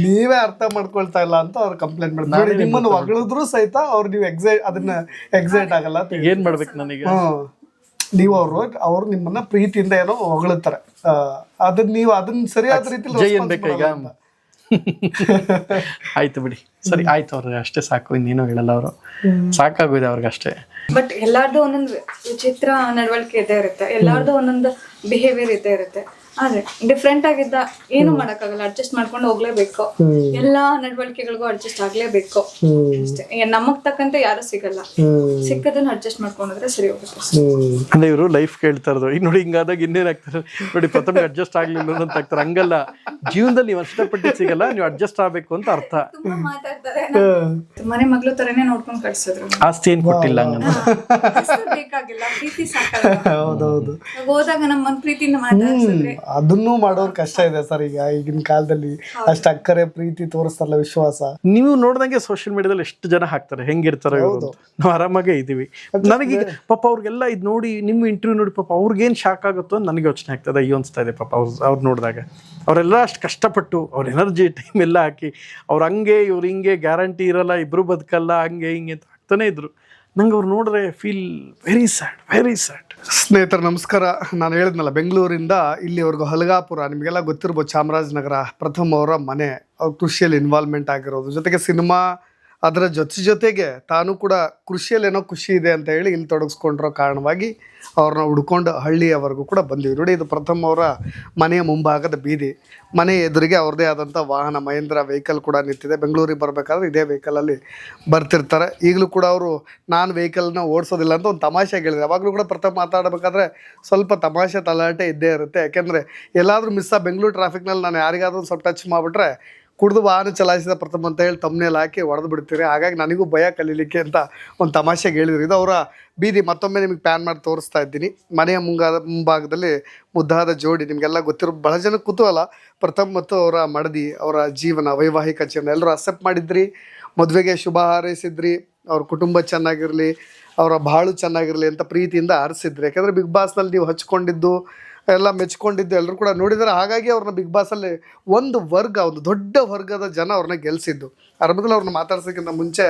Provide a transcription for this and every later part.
ನೀವೇ ಅರ್ಥ ಮಾಡ್ಕೊಳ್ತಾ ಇಲ್ಲ ಅಂತ ಅವ್ರು ಕಂಪ್ಲೇಂಟ್ ಮಾಡ್ತಾರೆ ನಿಮ್ಮನ್ನು ಹೊಗಳಿದ್ರು ಸಹಿತ ಅವ್ರು ನೀವು ಎಕ್ಸೈಟ್ ಅದನ್ನ ಎಕ್ಸೈಟ್ ಆಗಲ್ಲ ಅಂತ ಏನ್ ಮಾಡ್ಬೇಕು ನನಗೆ? ಹ್ಮ್. ನೀವು ಅವರು ಅವ್ರು ನಿಮ್ಮನ್ನ ಪ್ರೀತಿಯಿಂದ ಏನೋ ಹೊಗಳುತ್ತಾರೆ ಆ, ಅದನ್ನ ನೀವು ಅದನ್ನ ಸರಿಯಾದ ರೀತಿಯಲ್ಲಿ ಜೈ ಈಗ? ಮಾಡಲ್ಲ ಆಯ್ತು ಬಿಡಿ. ಸರಿ ಆಯ್ತು ಅವ್ರಿಗೆ ಅಷ್ಟೇ ಸಾಕು. ಇನ್ನೇನು ಹೇಳಲ್ಲ ಅವರು. ಸಾಕಾಗೋದೆ ಅವ್ರಿಗೆ ಅಷ್ಟೇ. ಬಟ್ ಎಲ್ಲಾರ್ದು ಒಂದೊಂದು ವಿಚಿತ್ರ ನಡವಳಿಕೆ ಇದೆ ಇರುತ್ತೆ. ಎಲ್ಲಾರ್ದು ಒಂದೊಂದು ಬಿಹೇವಿಯರ್ ಇದೆ ಇರುತ್ತೆ. ಆದ್ರೆ ಡಿಫ್ರೆಂಟ್ ಆಗಿದ್ದ ಏನು ಮಾಡಕ್ಕಾಗಲ್ಲ ಅಡ್ಜಸ್ಟ್ ಮಾಡ್ಕೊಂಡು ಹೋಗ್ಲೇಬೇಕು. ಎಲ್ಲಾ ನಡವಳಿಕೆಗಳಿಗೂ ಅಡ್ಜಸ್ಟ್ ಆಗ್ಲೇಬೇಕು. ಅಷ್ಟೇ. ಈಗ ನಮಗ್ ತಕ್ಕಂತೆ ಯಾರು ಸಿಗಲ್ಲ. ಸಿಕ್ಕದನ್ನ ಅಡ್ಜಸ್ಟ್ ಮಾಡ್ಕೊಂಡ್ರೆ ಸರಿ ಹೋಗುತ್ತೆ ಅಷ್ಟೇ. ಅಂದ್ರೆ ಇವರು ಲೈಫ್ ಕೇಳ್ತಾ ಇರೋದು. ಈಗ ನೋಡಿ ಹಿಂಗಾದಾಗ ಇನ್ನೇನಾಗ್ತಾರೆ ನೋಡಿ ಪ್ರಥಮ ಅಡ್ಜಸ್ಟ್ ಆಗ್ಲಿಲ್ಲ ಅಂತ ಆಗ್ತಾರೆ. ಹಂಗಲ್ಲ. ಜೀವನದಲ್ಲಿ ನೀವು ಅಷ್ಟಪಟ್ಟು ಸಿಗಲ್ಲ ನೀವು ಅಡ್ಜಸ್ಟ್ ಆಗ್ಬೇಕು ಅಂತ ಅರ್ಥ. ತುಂಬಾ ಮಾತಾಡ್ತಾರೆ ಮನೆ ಮಗ್ಳು ತರನೇ ನೋಡ್ಕೊಂಡ್ ಕಳ್ಸಿದ್ರು. ಆಸ್ತಿ ಏನ್ ಕೊಟ್ಟಿಲ್ಲ ಹಂಗಂತ ಹೆಸ್ರು ಬೇಕಾಗಿಲ್ಲ. ಪ್ರೀತಿ ಸಾಕಲ್ಲ. ಹೌದೌದು. ಇವಾಗ ಹೋದಾಗ ನಮ್ಮ ಪ್ರೀತಿಯಿಂದ ಮಾತಾಡ್ಸಿದ್ರೆ ಅದನ್ನೂ ಮಾಡೋರ್ ಕಷ್ಟ ಇದೆ ಸರ್ ಈಗ ಈಗಿನ ಕಾಲದಲ್ಲಿ. ಅಷ್ಟು ಅಕ್ಕರೆ ಪ್ರೀತಿ ತೋರಿಸ್ತಾರಲ್ಲ ವಿಶ್ವಾಸ. ನೀವು ನೋಡ್ದಂಗೆ ಸೋಷಿಯಲ್ ಮೀಡಿಯಾದಲ್ಲಿ ಎಷ್ಟು ಜನ ಹಾಕ್ತಾರೆ ಹೆಂಗಿರ್ತಾರೆ. ನಾವು ಆರಾಮಾಗೇ ಇದೀವಿ ನನಗೆ ಪಾಪ ಅವ್ರಿಗೆಲ್ಲ ಇದು ನೋಡಿ ನಿಮ್ಮ ಇಂಟರ್ವ್ಯೂ ನೋಡಿ ಪಾಪ ಅವ್ರಿಗೇನು ಶಾಕ್ ಆಗುತ್ತೋ ಅಂತ ನನಗೆ ಯೋಚನೆ ಆಗ್ತದೆ. ಅಯ್ಯೋ ಅನ್ಸ್ತಾ ಇದೆ ಪಾಪ ಅವ್ರು ಅವ್ರು ನೋಡಿದಾಗ. ಅವರೆಲ್ಲ ಅಷ್ಟು ಕಷ್ಟಪಟ್ಟು ಅವ್ರ ಎನರ್ಜಿ ಟೈಮ್ ಎಲ್ಲ ಹಾಕಿ ಅವ್ರು ಹಂಗೆ ಇವ್ರು ಹಿಂಗೆ ಗ್ಯಾರಂಟಿ ಇರಲ್ಲ ಇಬ್ರು ಬದುಕಲ್ಲ ಹಂಗೆ ಹಿಂಗೆ ಅಂತ ಆಗ್ತಾನೆ ಇದ್ರು. ನಂಗೆ ಅವ್ರು ನೋಡಿದ್ರೆ feel very sad very sad ಸ್ನೇಹಿತರೆ, ನಮಸ್ಕಾರ. ನಾನು ಹೇಳಿದ್ನಲ್ಲ, ಬೆಂಗಳೂರಿಂದ ಇಲ್ಲಿವರೆಗೂ ಹಲಗಾಪುರ, ನಿಮಗೆಲ್ಲ ಗೊತ್ತಿರ್ಬೋದು ಚಾಮರಾಜನಗರ ಪ್ರಥಮ್ ಅವರ ಮನೆ, ಅವ್ರ ಕೃಷಿಯಲ್ಲಿ ಇನ್ವಾಲ್ವ್ಮೆಂಟ್ ಆಗಿರೋದು. ಜೊತೆಗೆ ಸಿನಿಮಾ ಅದರ ಜೊತೆ ಜೊತೆಗೆ ತಾನು ಕೂಡ ಕೃಷಿಯಲ್ಲಿ ಏನೋ ಖುಷಿ ಇದೆ ಅಂತ ಹೇಳಿ ಇಲ್ಲಿ ತೊಡಗಿಸ್ಕೊಂಡಿರೋ ಕಾರಣವಾಗಿ ಅವ್ರನ್ನ ಹುಡ್ಕೊಂಡು ಹಳ್ಳಿಯವರೆಗೂ ಕೂಡ ಬಂದಿವಿ. ನೋಡಿ, ಇದು ಪ್ರಥಮ ಅವರ ಮನೆಯ ಮುಂಭಾಗದ ಬೀದಿ. ಮನೆ ಎದುರಿಗೆ ಅವ್ರದ್ದೇ ಆದಂಥ ವಾಹನ, ಮಹೇಂದ್ರ ವೆಹಿಕಲ್ ಕೂಡ ನಿಂತಿದೆ. ಬೆಂಗಳೂರಿಗೆ ಬರಬೇಕಾದ್ರೆ ಇದೇ ವೆಹಿಕಲಲ್ಲಿ ಬರ್ತಿರ್ತಾರೆ. ಈಗಲೂ ಕೂಡ ಅವರು, ನಾನು ವೆಹಿಕಲ್ನ ಓಡಿಸೋದಿಲ್ಲ ಅಂತ ಒಂದು ತಮಾಷೆ ಹೇಳಿದ್ರು. ಯಾವಾಗಲೂ ಕೂಡ ಪ್ರಥಮ ಮಾತಾಡಬೇಕಾದ್ರೆ ಸ್ವಲ್ಪ ತಮಾಷೆ ತಲಾಟೆ ಇದ್ದೇ ಇರುತ್ತೆ. ಯಾಕೆಂದರೆ, ಎಲ್ಲಾದರೂ ಮಿಸ್ ಆ ಬೆಂಗಳೂರು ಟ್ರಾಫಿಕ್ನಲ್ಲಿ ನಾನು ಯಾರಿಗಾದ್ರೂ ಸ್ವಲ್ಪ ಟಚ್ ಮಾಡಿಬಿಟ್ರೆ ಕುಡಿದು ವಾಹನ ಚಲಾಯಿಸಿದ ಪ್ರಥಮ ಅಂತ ಹೇಳಿ ತಮ್ಮನೇಲಿ ಹಾಕಿ ಹೊಡೆದು ಬಿಡ್ತೀರಿ. ಹಾಗಾಗಿ ನನಗೂ ಭಯ ಕಲೀಲಿಕ್ಕೆ ಅಂತ ಒಂದು ತಮಾಷೆಗೆ ಹೇಳಿದ್ರು. ಇದು ಅವರ ಬೀದಿ ಮತ್ತೊಮ್ಮೆ ನಿಮಗೆ ಪ್ಯಾನ್ ಮಾಡಿ ತೋರಿಸ್ತಾ ಇದ್ದೀನಿ. ಮನೆಯ ಮುಂಗಾದ ಮುಂಭಾಗದಲ್ಲಿ ಮುದ್ದಾದ ಜೋಡಿ ನಿಮಗೆಲ್ಲ ಗೊತ್ತಿರೋ ಬಹಳ ಜನ ಕುತೂಹಲ. ಪ್ರಥಮ್ ಮತ್ತು ಅವರ ಮಡದಿ, ಅವರ ಜೀವನ, ವೈವಾಹಿಕ ಜೀವನ, ಎಲ್ಲರೂ ಅಕ್ಸೆಪ್ಟ್ ಮಾಡಿದ್ರಿ. ಮದುವೆಗೆ ಶುಭ ಹಾರೈಸಿದ್ರಿ. ಅವ್ರ ಕುಟುಂಬ ಚೆನ್ನಾಗಿರಲಿ, ಅವರ ಬಾಳು ಚೆನ್ನಾಗಿರಲಿ ಅಂತ ಪ್ರೀತಿಯಿಂದ ಹಾರಿಸಿದ್ರಿ. ಯಾಕಂದರೆ ಬಿಗ್ ಬಾಸ್ನಲ್ಲಿ ನೀವು ಹಚ್ಕೊಂಡಿದ್ದು ಎಲ್ಲ ಮೆಚ್ಕೊಂಡಿದ್ದು ಎಲ್ಲರೂ ಕೂಡ ನೋಡಿದ್ದಾರೆ. ಹಾಗಾಗಿ ಅವ್ರನ್ನ ಬಿಗ್ ಬಾಸಲ್ಲಿ ಒಂದು ವರ್ಗ, ಒಂದು ದೊಡ್ಡ ವರ್ಗದ ಜನ ಅವ್ರನ್ನ ಗೆಲ್ಲಿಸಿದ್ದು ಆರಂಭದಲ್ಲಿ ಅವ್ರನ್ನ ಮಾತಾಡ್ಸೋಕ್ಕಿಂತ ಮುಂಚೆ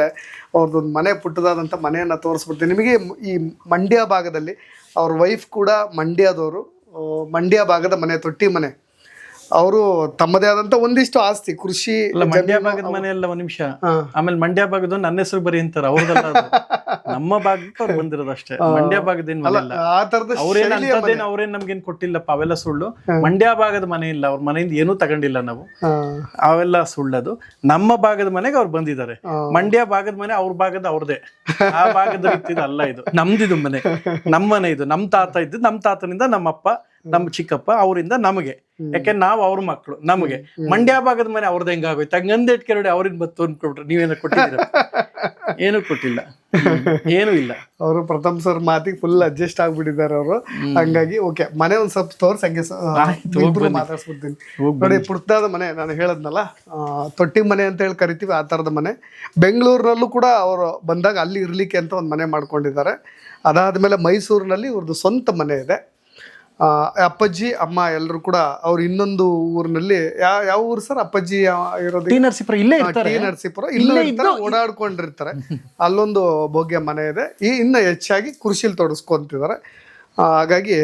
ಅವ್ರದ್ದೊಂದು ಮನೆ ಪುಟ್ಟದಾದಂಥ ಮನೆಯನ್ನು ತೋರಿಸ್ಬಿಡ್ತೀನಿ. ನಿಮಗೆ ಈ ಮಂಡ್ಯ ಭಾಗದಲ್ಲಿ ಅವ್ರ ವೈಫ್ ಕೂಡ ಮಂಡ್ಯದವರು ಮಂಡ್ಯ ಭಾಗದ ಮನೆ, ತೊಟ್ಟಿ ಮನೆ. ಅವರು ತಮ್ಮದೇ ಆದಂತ ಒಂದಿಷ್ಟು ಆಸ್ತಿ ಕೃಷಿ ಅಲ್ಲ ಮಂಡ್ಯ ಭಾಗದ ಮನೆ ಎಲ್ಲ ಒಂದ್ ನಿಮಿಷ. ಹಾ. ಆಮೇಲೆ ಮಂಡ್ಯ ಭಾಗದ ನನ್ನ ಹೆಸರು ಬರೀ ಅಂತಾರ ಅವ್ರದಲ್ಲ ಅದು. ನಮ್ಮ ಭಾಗಕ್ಕೆ ಅವ್ರು ಬಂದಿರೋದು ಅಷ್ಟೇ. ಮಂಡ್ಯ ಭಾಗದೇನ್ ಮನೆ ಅಲ್ಲ ಆ ಅವ್ರೇನ್ ಶೈಲಿಯ ಅಂತದೇನ್ ಅವ್ರೇನ್ ನಮ್ಗೇನ್ ಕೊಟ್ಟಿಲ್ಲಪ್ಪ ಅವೆಲ್ಲ ಸುಳ್ಳು. ಮಂಡ್ಯ ಭಾಗದ ಮನೆ ಇಲ್ಲ ಅವ್ರ ಮನೆಯಿಂದ ಏನೂ ತಗೊಂಡಿಲ್ಲ ನಾವು. ಅವೆಲ್ಲ ಸುಳ್ಳದು. ನಮ್ಮ ಭಾಗದ ಮನೆಗೆ ಅವ್ರು ಬಂದಿದ್ದಾರೆ. ಮಂಡ್ಯ ಭಾಗದ ಮನೆ ಅವ್ರ ಭಾಗದ ಅವ್ರದೇ. ಆ ಭಾಗದ ರೀತಿದು ಅಲ್ಲ ಇದು. ನಮ್ದಿದು ಮನೆ. ನಮ್ಮ ಮನೆ ಇದು. ನಮ್ ತಾತ ಇದ್ದು ನಮ್ ತಾತನಿಂದ ನಮ್ಮಪ್ಪ ನಮ್ಮ ಚಿಕ್ಕಪ್ಪ ಅವರಿಂದ ನಮಗೆ. ಯಾಕೆ ನಾವು ಅವ್ರ ಮಕ್ಕಳು ನಮಗೆ. ಮಂಡ್ಯ ಭಾಗದ ಮನೆ ಅವ್ರದ್ದು ಹೆಂಗಾಗೋಯ್ತು? ಹಂಗಂದ ಇಟ್ಕೊಂಡು ಅವ್ರಿಂದ ಬತ್ತು ಅಂದ್ಕೊಟ್ರೆ ನೀವೇನ ಕೊಟ್ಟಿದ್ದೀರ? ಏನು ಕೊಟ್ಟಿಲ್ಲ. ಏನು ಇಲ್ಲ. ಅವರು ಪ್ರಥಮ್ ಸರ್ ಮಾತಿಗೆ ಫುಲ್ ಅಡ್ಜಸ್ಟ್ ಆಗ್ಬಿಟ್ಟಿದ್ದಾರೆ ಅವರು. ಹಂಗಾಗಿ ಓಕೆ ಮನೆ ಒಂದ್ ಸ್ವಲ್ಪ ತೋರ್ಸ್ ಹಂಗೆ ಮಾತಾಡ್ಸ್ಬಿಡ್ತೀನಿ. ನೋಡಿ ಪುಟ್ಟದಾದ ಮನೆ ನಾನು ಹೇಳದ್ನಲ್ಲ ತೊಟ್ಟಿ ಮನೆ ಅಂತ ಹೇಳಿ ಕರಿತೀವಿ ಆ ಥರದ ಮನೆ. ಬೆಂಗಳೂರಿನಲ್ಲೂ ಕೂಡ ಅವರು ಬಂದಾಗ ಅಲ್ಲಿ ಇರ್ಲಿಕ್ಕೆ ಅಂತ ಒಂದು ಮನೆ ಮಾಡ್ಕೊಂಡಿದ್ದಾರೆ. ಅದಾದ್ಮೇಲೆ ಮೈಸೂರಿನಲ್ಲಿ ಇವ್ರದ್ದು ಸ್ವಂತ ಮನೆ ಇದೆ. ಅಪ್ಪಾಜಿ ಅಮ್ಮ ಎಲ್ಲರೂ ಕೂಡ ಅವ್ರು ಇನ್ನೊಂದು ಊರಿನಲ್ಲಿ ಯಾವ ಯಾವ ಊರು ಸರ್? ಅಪ್ಪಾಜಿ ಇರೋದು? ಟಿ ನರಸೀಪುರ ಇಲ್ಲೇ ಇರ್ತಾರೆ. ಟಿ ನರಸೀಪುರ. ಇಲ್ಲೇ ಇರ್ತಾರೆ ಓಡಾಡ್ಕೊಂಡಿರ್ತಾರೆ. ಅಲ್ಲೊಂದು ಭೋಗ್ಯ ಮನೆ ಇದೆ. ಈ ಇನ್ನ ಹೆಚ್ಚಾಗಿ ಕೃಷಿಲಿ ತೊಡಸ್ಕೊಂತಿದ್ದಾರೆ. ಆ, ಹಾಗಾಗಿ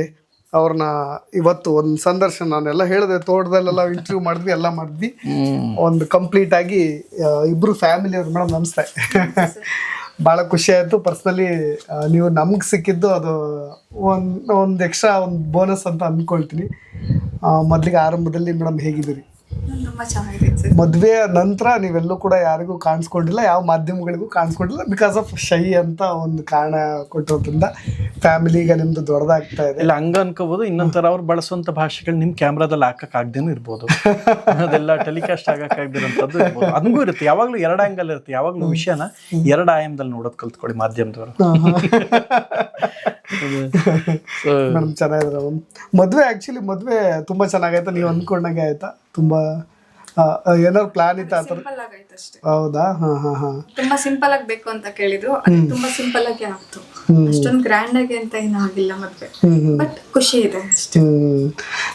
ಅವ್ರನ್ನ ಇವತ್ತು ಒಂದು ಸಂದರ್ಶನ ನಾನೆಲ್ಲ ಹೇಳಿದೆ ತೋಟದಲ್ಲೆಲ್ಲ ಇಂಟರ್ವ್ಯೂ ಮಾಡಿದ್ವಿ ಎಲ್ಲ ಮಾಡಿದ್ವಿ. ಒಂದು ಕಂಪ್ಲೀಟ್ ಆಗಿ ಇಬ್ರು ಫ್ಯಾಮಿಲಿ ಅವ್ರು ಮೇಡಮ್ ನಮಸ್ತೆ. ಭಾಳ ಖುಷಿ ಆಯಿತು. ಪರ್ಸ್ನಲಿ ನೀವು ನಮ್ಗೆ ಸಿಕ್ಕಿದ್ದು ಅದು ಒಂದು ಒಂದು ಎಕ್ಸ್ಟ್ರಾ ಒಂದು ಬೋನಸ್ ಅಂತ ಅಂದ್ಕೊಳ್ತೀನಿ ಮೊದಲಿಗೆ ಆರಂಭದಲ್ಲಿ ಮೇಡಮ್ ಹೇಗಿದ್ದೀರಿ? ತುಂಬಾ ಚೆನ್ನಾಗಿದೆ ಸರ್ ಮದುವೆಯ ನಂತರ ನೀವೆಲ್ಲೂ ಕೂಡ ಯಾರಿಗೂ ಕಾಣಿಸ್ಕೊಂಡಿಲ್ಲ ಯಾವ ಮಾಧ್ಯಮಗಳಿಗೂ ಕಾಣಿಸ್ಕೊಂಡಿಲ್ಲ ಬಿಕಾಸ್ ಆಫ್ ಶೈ ಅಂತ ಒಂದು ಕಾರಣ ಕೊಟ್ಟಿರೋದ್ರಿಂದ ಫ್ಯಾಮಿಲಿ ಈಗ ನಿಮ್ದು ದೊಡ್ಡದಾಗ್ತಾ ಇದೆ. ಇಲ್ಲ ಹಂಗ ಅನ್ಕೋಬಹುದು ಇನ್ನೊಂಥರ ಅವ್ರು ಬಳಸುವಂತ ಭಾಷೆಗಳು ನಿಮ್ ಕ್ಯಾಮ್ರಾದಲ್ಲಿ ಹಾಕಕ್ ಆಗ್ದೇನು ಇರ್ಬೋದು. ಅದೆಲ್ಲ ಟೆಲಿಕಾಸ್ಟ್ ಆಗಕ್ ಅಂತದ್ದು ಇರ್ಬೋದು. ಹಂಗೂ ಇರುತ್ತೆ. ಯಾವಾಗ್ಲೂ ಎರಡು ಆಂಗಲ್ ಇರುತ್ತೆ. ಯಾವಾಗ್ಲೂ ವಿಷಯನ ಎರಡು ಆಯಾಮದಲ್ಲಿ ನೋಡೋದ್ ಕಲ್ತ್ಕೊಳ್ಳಿ ಮಾಧ್ಯಮದವರು. ಮೇಡಮ್ ಚೆನ್ನಾಗಿದ್ರೆ ಮದ್ವೆ ಆ್ಯಕ್ಚುಲಿ ಮದುವೆ ತುಂಬ ಚೆನ್ನಾಗೈತೆ. ನೀವು ಅಂದ್ಕೊಂಡಂಗೆ ಆಯ್ತಾ? ತುಂಬ ಏನಾದ್ರು ಪ್ಲಾನ್ ಇತ್ತು ಆತರ ಥರ. ಸಿಂಪಲ್ ಆಗೈತೆ ಅಷ್ಟೇ. ಹೌದಾ? ಹಾ ಹಾ ಹಾ. ತುಂಬಾ ಸಿಂಪಲ್ ಆಗಿ ಬೇಕು ಅಂತ ಕೇಳಿದ್ರು. ಅದು ತುಂಬಾ ಸಿಂಪಲ್ ಆಗಿ ಆಗ್ತು. ಅಷ್ಟೊಂದು ಗ್ರ್ಯಾಂಡ್ ಆಗಿ ಅಂತ ಏನು ಆಗಿಲ್ಲ ಮದ್ವೆ. ಬಟ್ ಖುಷಿ ಇದೆ ಅಷ್ಟೇ.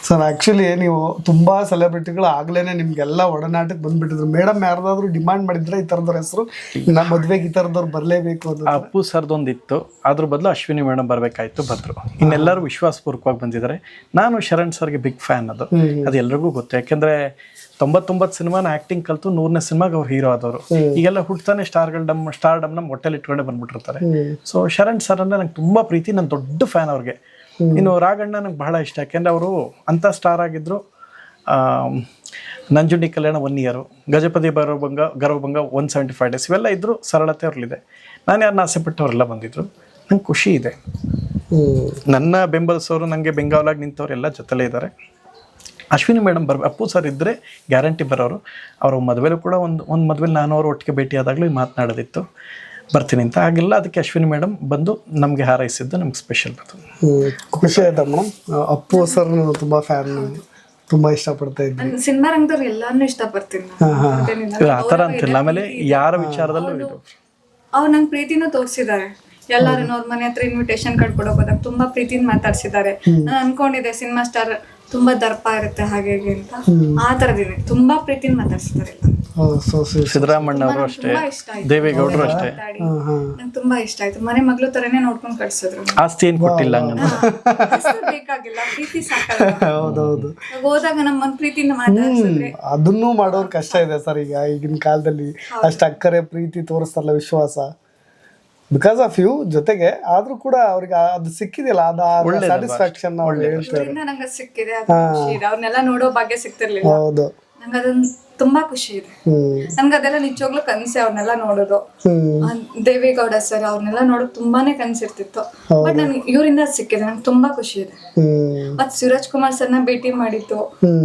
ಸರ್ ಆಕ್ಚುಲಿ ನೀವು ತುಂಬಾ ಸೆಲೆಬ್ರಿಟಿಗಳು ಆಗ್ಲೇನೆ ನಿಮ್ಗೆಲ್ಲ ಒಡನಾಟಕ್ಕೆ ಬಂದ್ಬಿಟ್ಟಿದ್ರು. ಮೇಡಮ್ ಯಾರ್ದಾದ್ರು ಡಿಮಾಂಡ್ ಮಾಡಿದ್ರೆ ಈ ತರದವ್ರ ಹೆಸರು? ನಮ್ಮ ಮದ್ವೆಗೆ ಈ ತರದವ್ರು ಬರ್ಲೇಬೇಕು ಅಂತ. ಆ ಅಪ್ಪು ಸರ್ದೊಂದಿತ್ತು. ಅದ್ರ ಬದಲು ಅಶ್ವಿನಿ ಮೇಡಮ್ ಬರ್ಬೇಕಾಯ್ತು ಬಂದ್ರು ಇನ್ನೆಲ್ಲರೂ ವಿಶ್ವಾಸಪೂರ್ವಕವಾಗಿ ಬಂದಿದ್ದಾರೆ. ನಾನು ಶರಣ್ ಸರ್ಗೆ ಬಿಗ್ ಫ್ಯಾನ್ ಅದು. ಅದು ಎಲ್ರಿಗೂ ಗೊತ್ತು. ಯಾಕೆಂದ್ರೆ ತೊಂಬತ್ತೊಂಬತ್ತು ಸಿನಿಮಾನ ಆಕ್ಟಿಂಗ್ ಕಲ್ತು ನೂರನೇ ಸಿನಿಮಾಗ ಅವ್ರು ಹೀರೋ ಆದವರು. ಈಗೆಲ್ಲ ಹುಟ್ತಾನೆ ಸ್ಟಾರ್ಗಳ ಡಮ್ ಸ್ಟಾರ್ ಡಮ್ ನಮ್ಮ ಹೊಟ್ಟೆಲಿ ಇಟ್ಕೊಂಡೆ ಬಂದ್ಬಿಟ್ಟಿರ್ತಾರೆ. ಸೊ ಶರಣ್ ಸರ್ ಅಂದ್ರೆ ನಂಗೆ ತುಂಬಾ ಪ್ರೀತಿ ನನ್ನ ದೊಡ್ಡ ಫ್ಯಾನ್ ಅವ್ರಿಗೆ. ಇನ್ನು ರಾಘಣ್ಣ ನಂಗೆ ಬಹಳ ಇಷ್ಟ ಯಾಕೆಂದ್ರೆ ಅವರು ಅಂತ ಸ್ಟಾರ್ ಆಗಿದ್ರು Nanjundi Kalyana one year Gajapathi Garvabhanga Garvabhanga one seventy five days ಇವೆಲ್ಲ ಇದ್ರು ಸರಳತೆ ಅವ್ರಲ್ಲಿದೆ. ನಾನು ಯಾರನ್ನ ಆಸೆ ಪಟ್ಟವರೆಲ್ಲ ಬಂದಿದ್ರು. ನಂಗೆ ಖುಷಿ ಇದೆ. ನನ್ನ ಬೆಂಬಲಿಸೋರು ನನಗೆ ಬೆಂಗಾವಲಾಗಿ ನಿಂತವರೆಲ್ಲ ಜೊತೆಲೇ ಇದ್ದಾರೆ ಅಶ್ವಿನಿ ಮೇಡಮ್ ಬರ್ ಅಪ್ಪು ಸರ್ ಇದ್ದರೆ ಗ್ಯಾರಂಟಿ ಬರೋರು. ಅವ್ರ ಮದುವೆಲೂ ಕೂಡ ಒಂದು ಒಂದು ಮದುವೆಲಿ ನಾನು ಅವರು ಒಟ್ಟಿಗೆ ಭೇಟಿ ಆದಾಗಲೂ ಮಾತನಾಡೋದಿತ್ತು ಬರ್ತೀನಿ ಅಂತ. ಹಾಗೆಲ್ಲ ಅದಕ್ಕೆ ಅಶ್ವಿನಿ ಮೇಡಮ್ ಬಂದು ನಮಗೆ ಹಾರೈಸಿದ್ದು ನಮ್ಗೆ ಸ್ಪೆಷಲ್ ಖುಷಿ ಆಯ್ತಾ ಮೇಡಮ್? ಅಪ್ಪು ಸರ್ ತುಂಬಾ ಫ್ಯಾನ್ ತುಂಬಾ ಇಷ್ಟಪಡ್ತಾ ಇದ್ವಿ ನಾನು ಸಿನಿಮಾ ರಂಗದವ್ರು ಎಲ್ಲಾನು ಇಷ್ಟಪಡ್ತೀನಿ. ಆ ಥರ ಅಂತಿಲ್ಲ. ಆಮೇಲೆ ಯಾರ ವಿಚಾರದಲ್ಲೂ ಇದು. ಅವ್ರು ನಂಗೆ ಪ್ರೀತಿನೂ ತೋರಿಸಿದ್ದಾರೆ. ಎಲ್ಲಾರು ಅವ್ರ ಮನೆ ಹತ್ರ ಇನ್ವಿಟೇಷನ್ ಕಾರ್ಡ್ ಕೊಡೋಕೆ ಹೋದಾಗ ತುಂಬಾ ಪ್ರೀತಿನ ಮಾತಾಡ್ಸಿದ್ದಾರೆ. ನಾನು ಅನ್ಕೊಂಡಿದ್ದೆ ಸಿನಿಮಾ ಸ್ಟಾರ್ ತುಂಬಾ ದರ್ಪ ಇರುತ್ತೆ ಹಾಗೆ ಹೀಗೆ ಅಂತ. ಆ ತರದಿದೆ ತುಂಬಾ ಪ್ರೀತಿನ ಮಾತಾಡ್ಸ್ತಾರೆ ಎಲ್ಲ. ಸೊ ಸಿದ್ದರಾಮಣ್ಣ ಅವರು ಅಷ್ಟೇ. ತುಂಬಾ ಇಷ್ಟ ಆಯ್ತು. ದೇವೇಗೌಡರು ಅಷ್ಟೇ. ಮಾತಾಡಿ. ನಂಗೆ ತುಂಬಾ ಇಷ್ಟ ಆಯ್ತು. ಮನೆ ಮಗಳು ತರನೇ ನೋಡ್ಕೊಂಡು ಕಳ್ಸಿದ್ರು. ಆಸ್ತಿ ಏನು ಕೊಟ್ಟಿಲ್ಲ ಹಂಗಂತ ಹೆಸ್ರು ಬೇಕಾಗಿಲ್ಲ. ಪ್ರೀತಿ ಸಾಕಲ್ಲ. ಹೌದೌದು. ಇವಾಗ ಹೋದಾಗ ನಮ್ಮ ಪ್ರೀತಿಯಿಂದ ಮಾತಾಡ್ಸಿದ್ರೆ. ಅದನ್ನೂ ಮಾಡೋರ್ ಕಷ್ಟ ಇದೆ ಸರ್ ಈಗ ಈಗಿನ ಕಾಲದಲ್ಲಿ ಅಷ್ಟು ಅಕ್ಕರೆ ಪ್ರೀತಿ ತೋರಿಸ್ತಾರಲ್ಲ ವಿಶ್ವಾಸ. ಬಿಕಾಸ್ ಆಫ್ ಯು ಜೊತೆಗೆ ಆದ್ರೂ ಕೂಡ ಅವ್ರಿಗೆ ಅದು ಸಿಕ್ಕಿದಿಲ್ಲ ಅದು ಸ್ಯಾಟಿಸ್ಫ್ಯಾಕ್ಷನ್ ನಾವು ಹೇಳ್ತೇವೆ ಅದರಿಂದ ನಂಗೆ ಸಿಕ್ಕಿದೆ ಅವ್ರನ್ನೆಲ್ಲ ನೋಡೋ ಭಾಗ್ಯ ಸಿಗ್ತಿರ್ಲಿಲ್ಲ. ಹೌದು. ನಂಗೆ ಅದನ್ನ ತುಂಬಾ ಖುಷಿ ಇದೆ. ಹ್ಮ್. ನನ್ಗೆ ಅದೆಲ್ಲ ನಿಜವಾಗ್ಲೂ ಕನ್ಸೆ ಅವ್ರನ್ನೆಲ್ಲ ನೋಡೋದು. ದೇವೇಗೌಡ ಸರ್ ಅವ್ರನ್ನೆಲ್ಲ ನೋಡೋದು ತುಂಬಾನೇ ಕನ್ಸಿರ್ತಿತ್ತು. ಬಟ್ ನನ್ ಇವರಿಂದ ಸಿಕ್ಕಿದೆ ನಂಗೆ ತುಂಬಾ ಖುಷಿ ಇದೆ. ಹ್ಮ್. ಮತ್ ಶಿವರಾಜ್ ಕುಮಾರ್ ಸರ್ನ ಭೇಟಿ ಮಾಡಿದ್ದು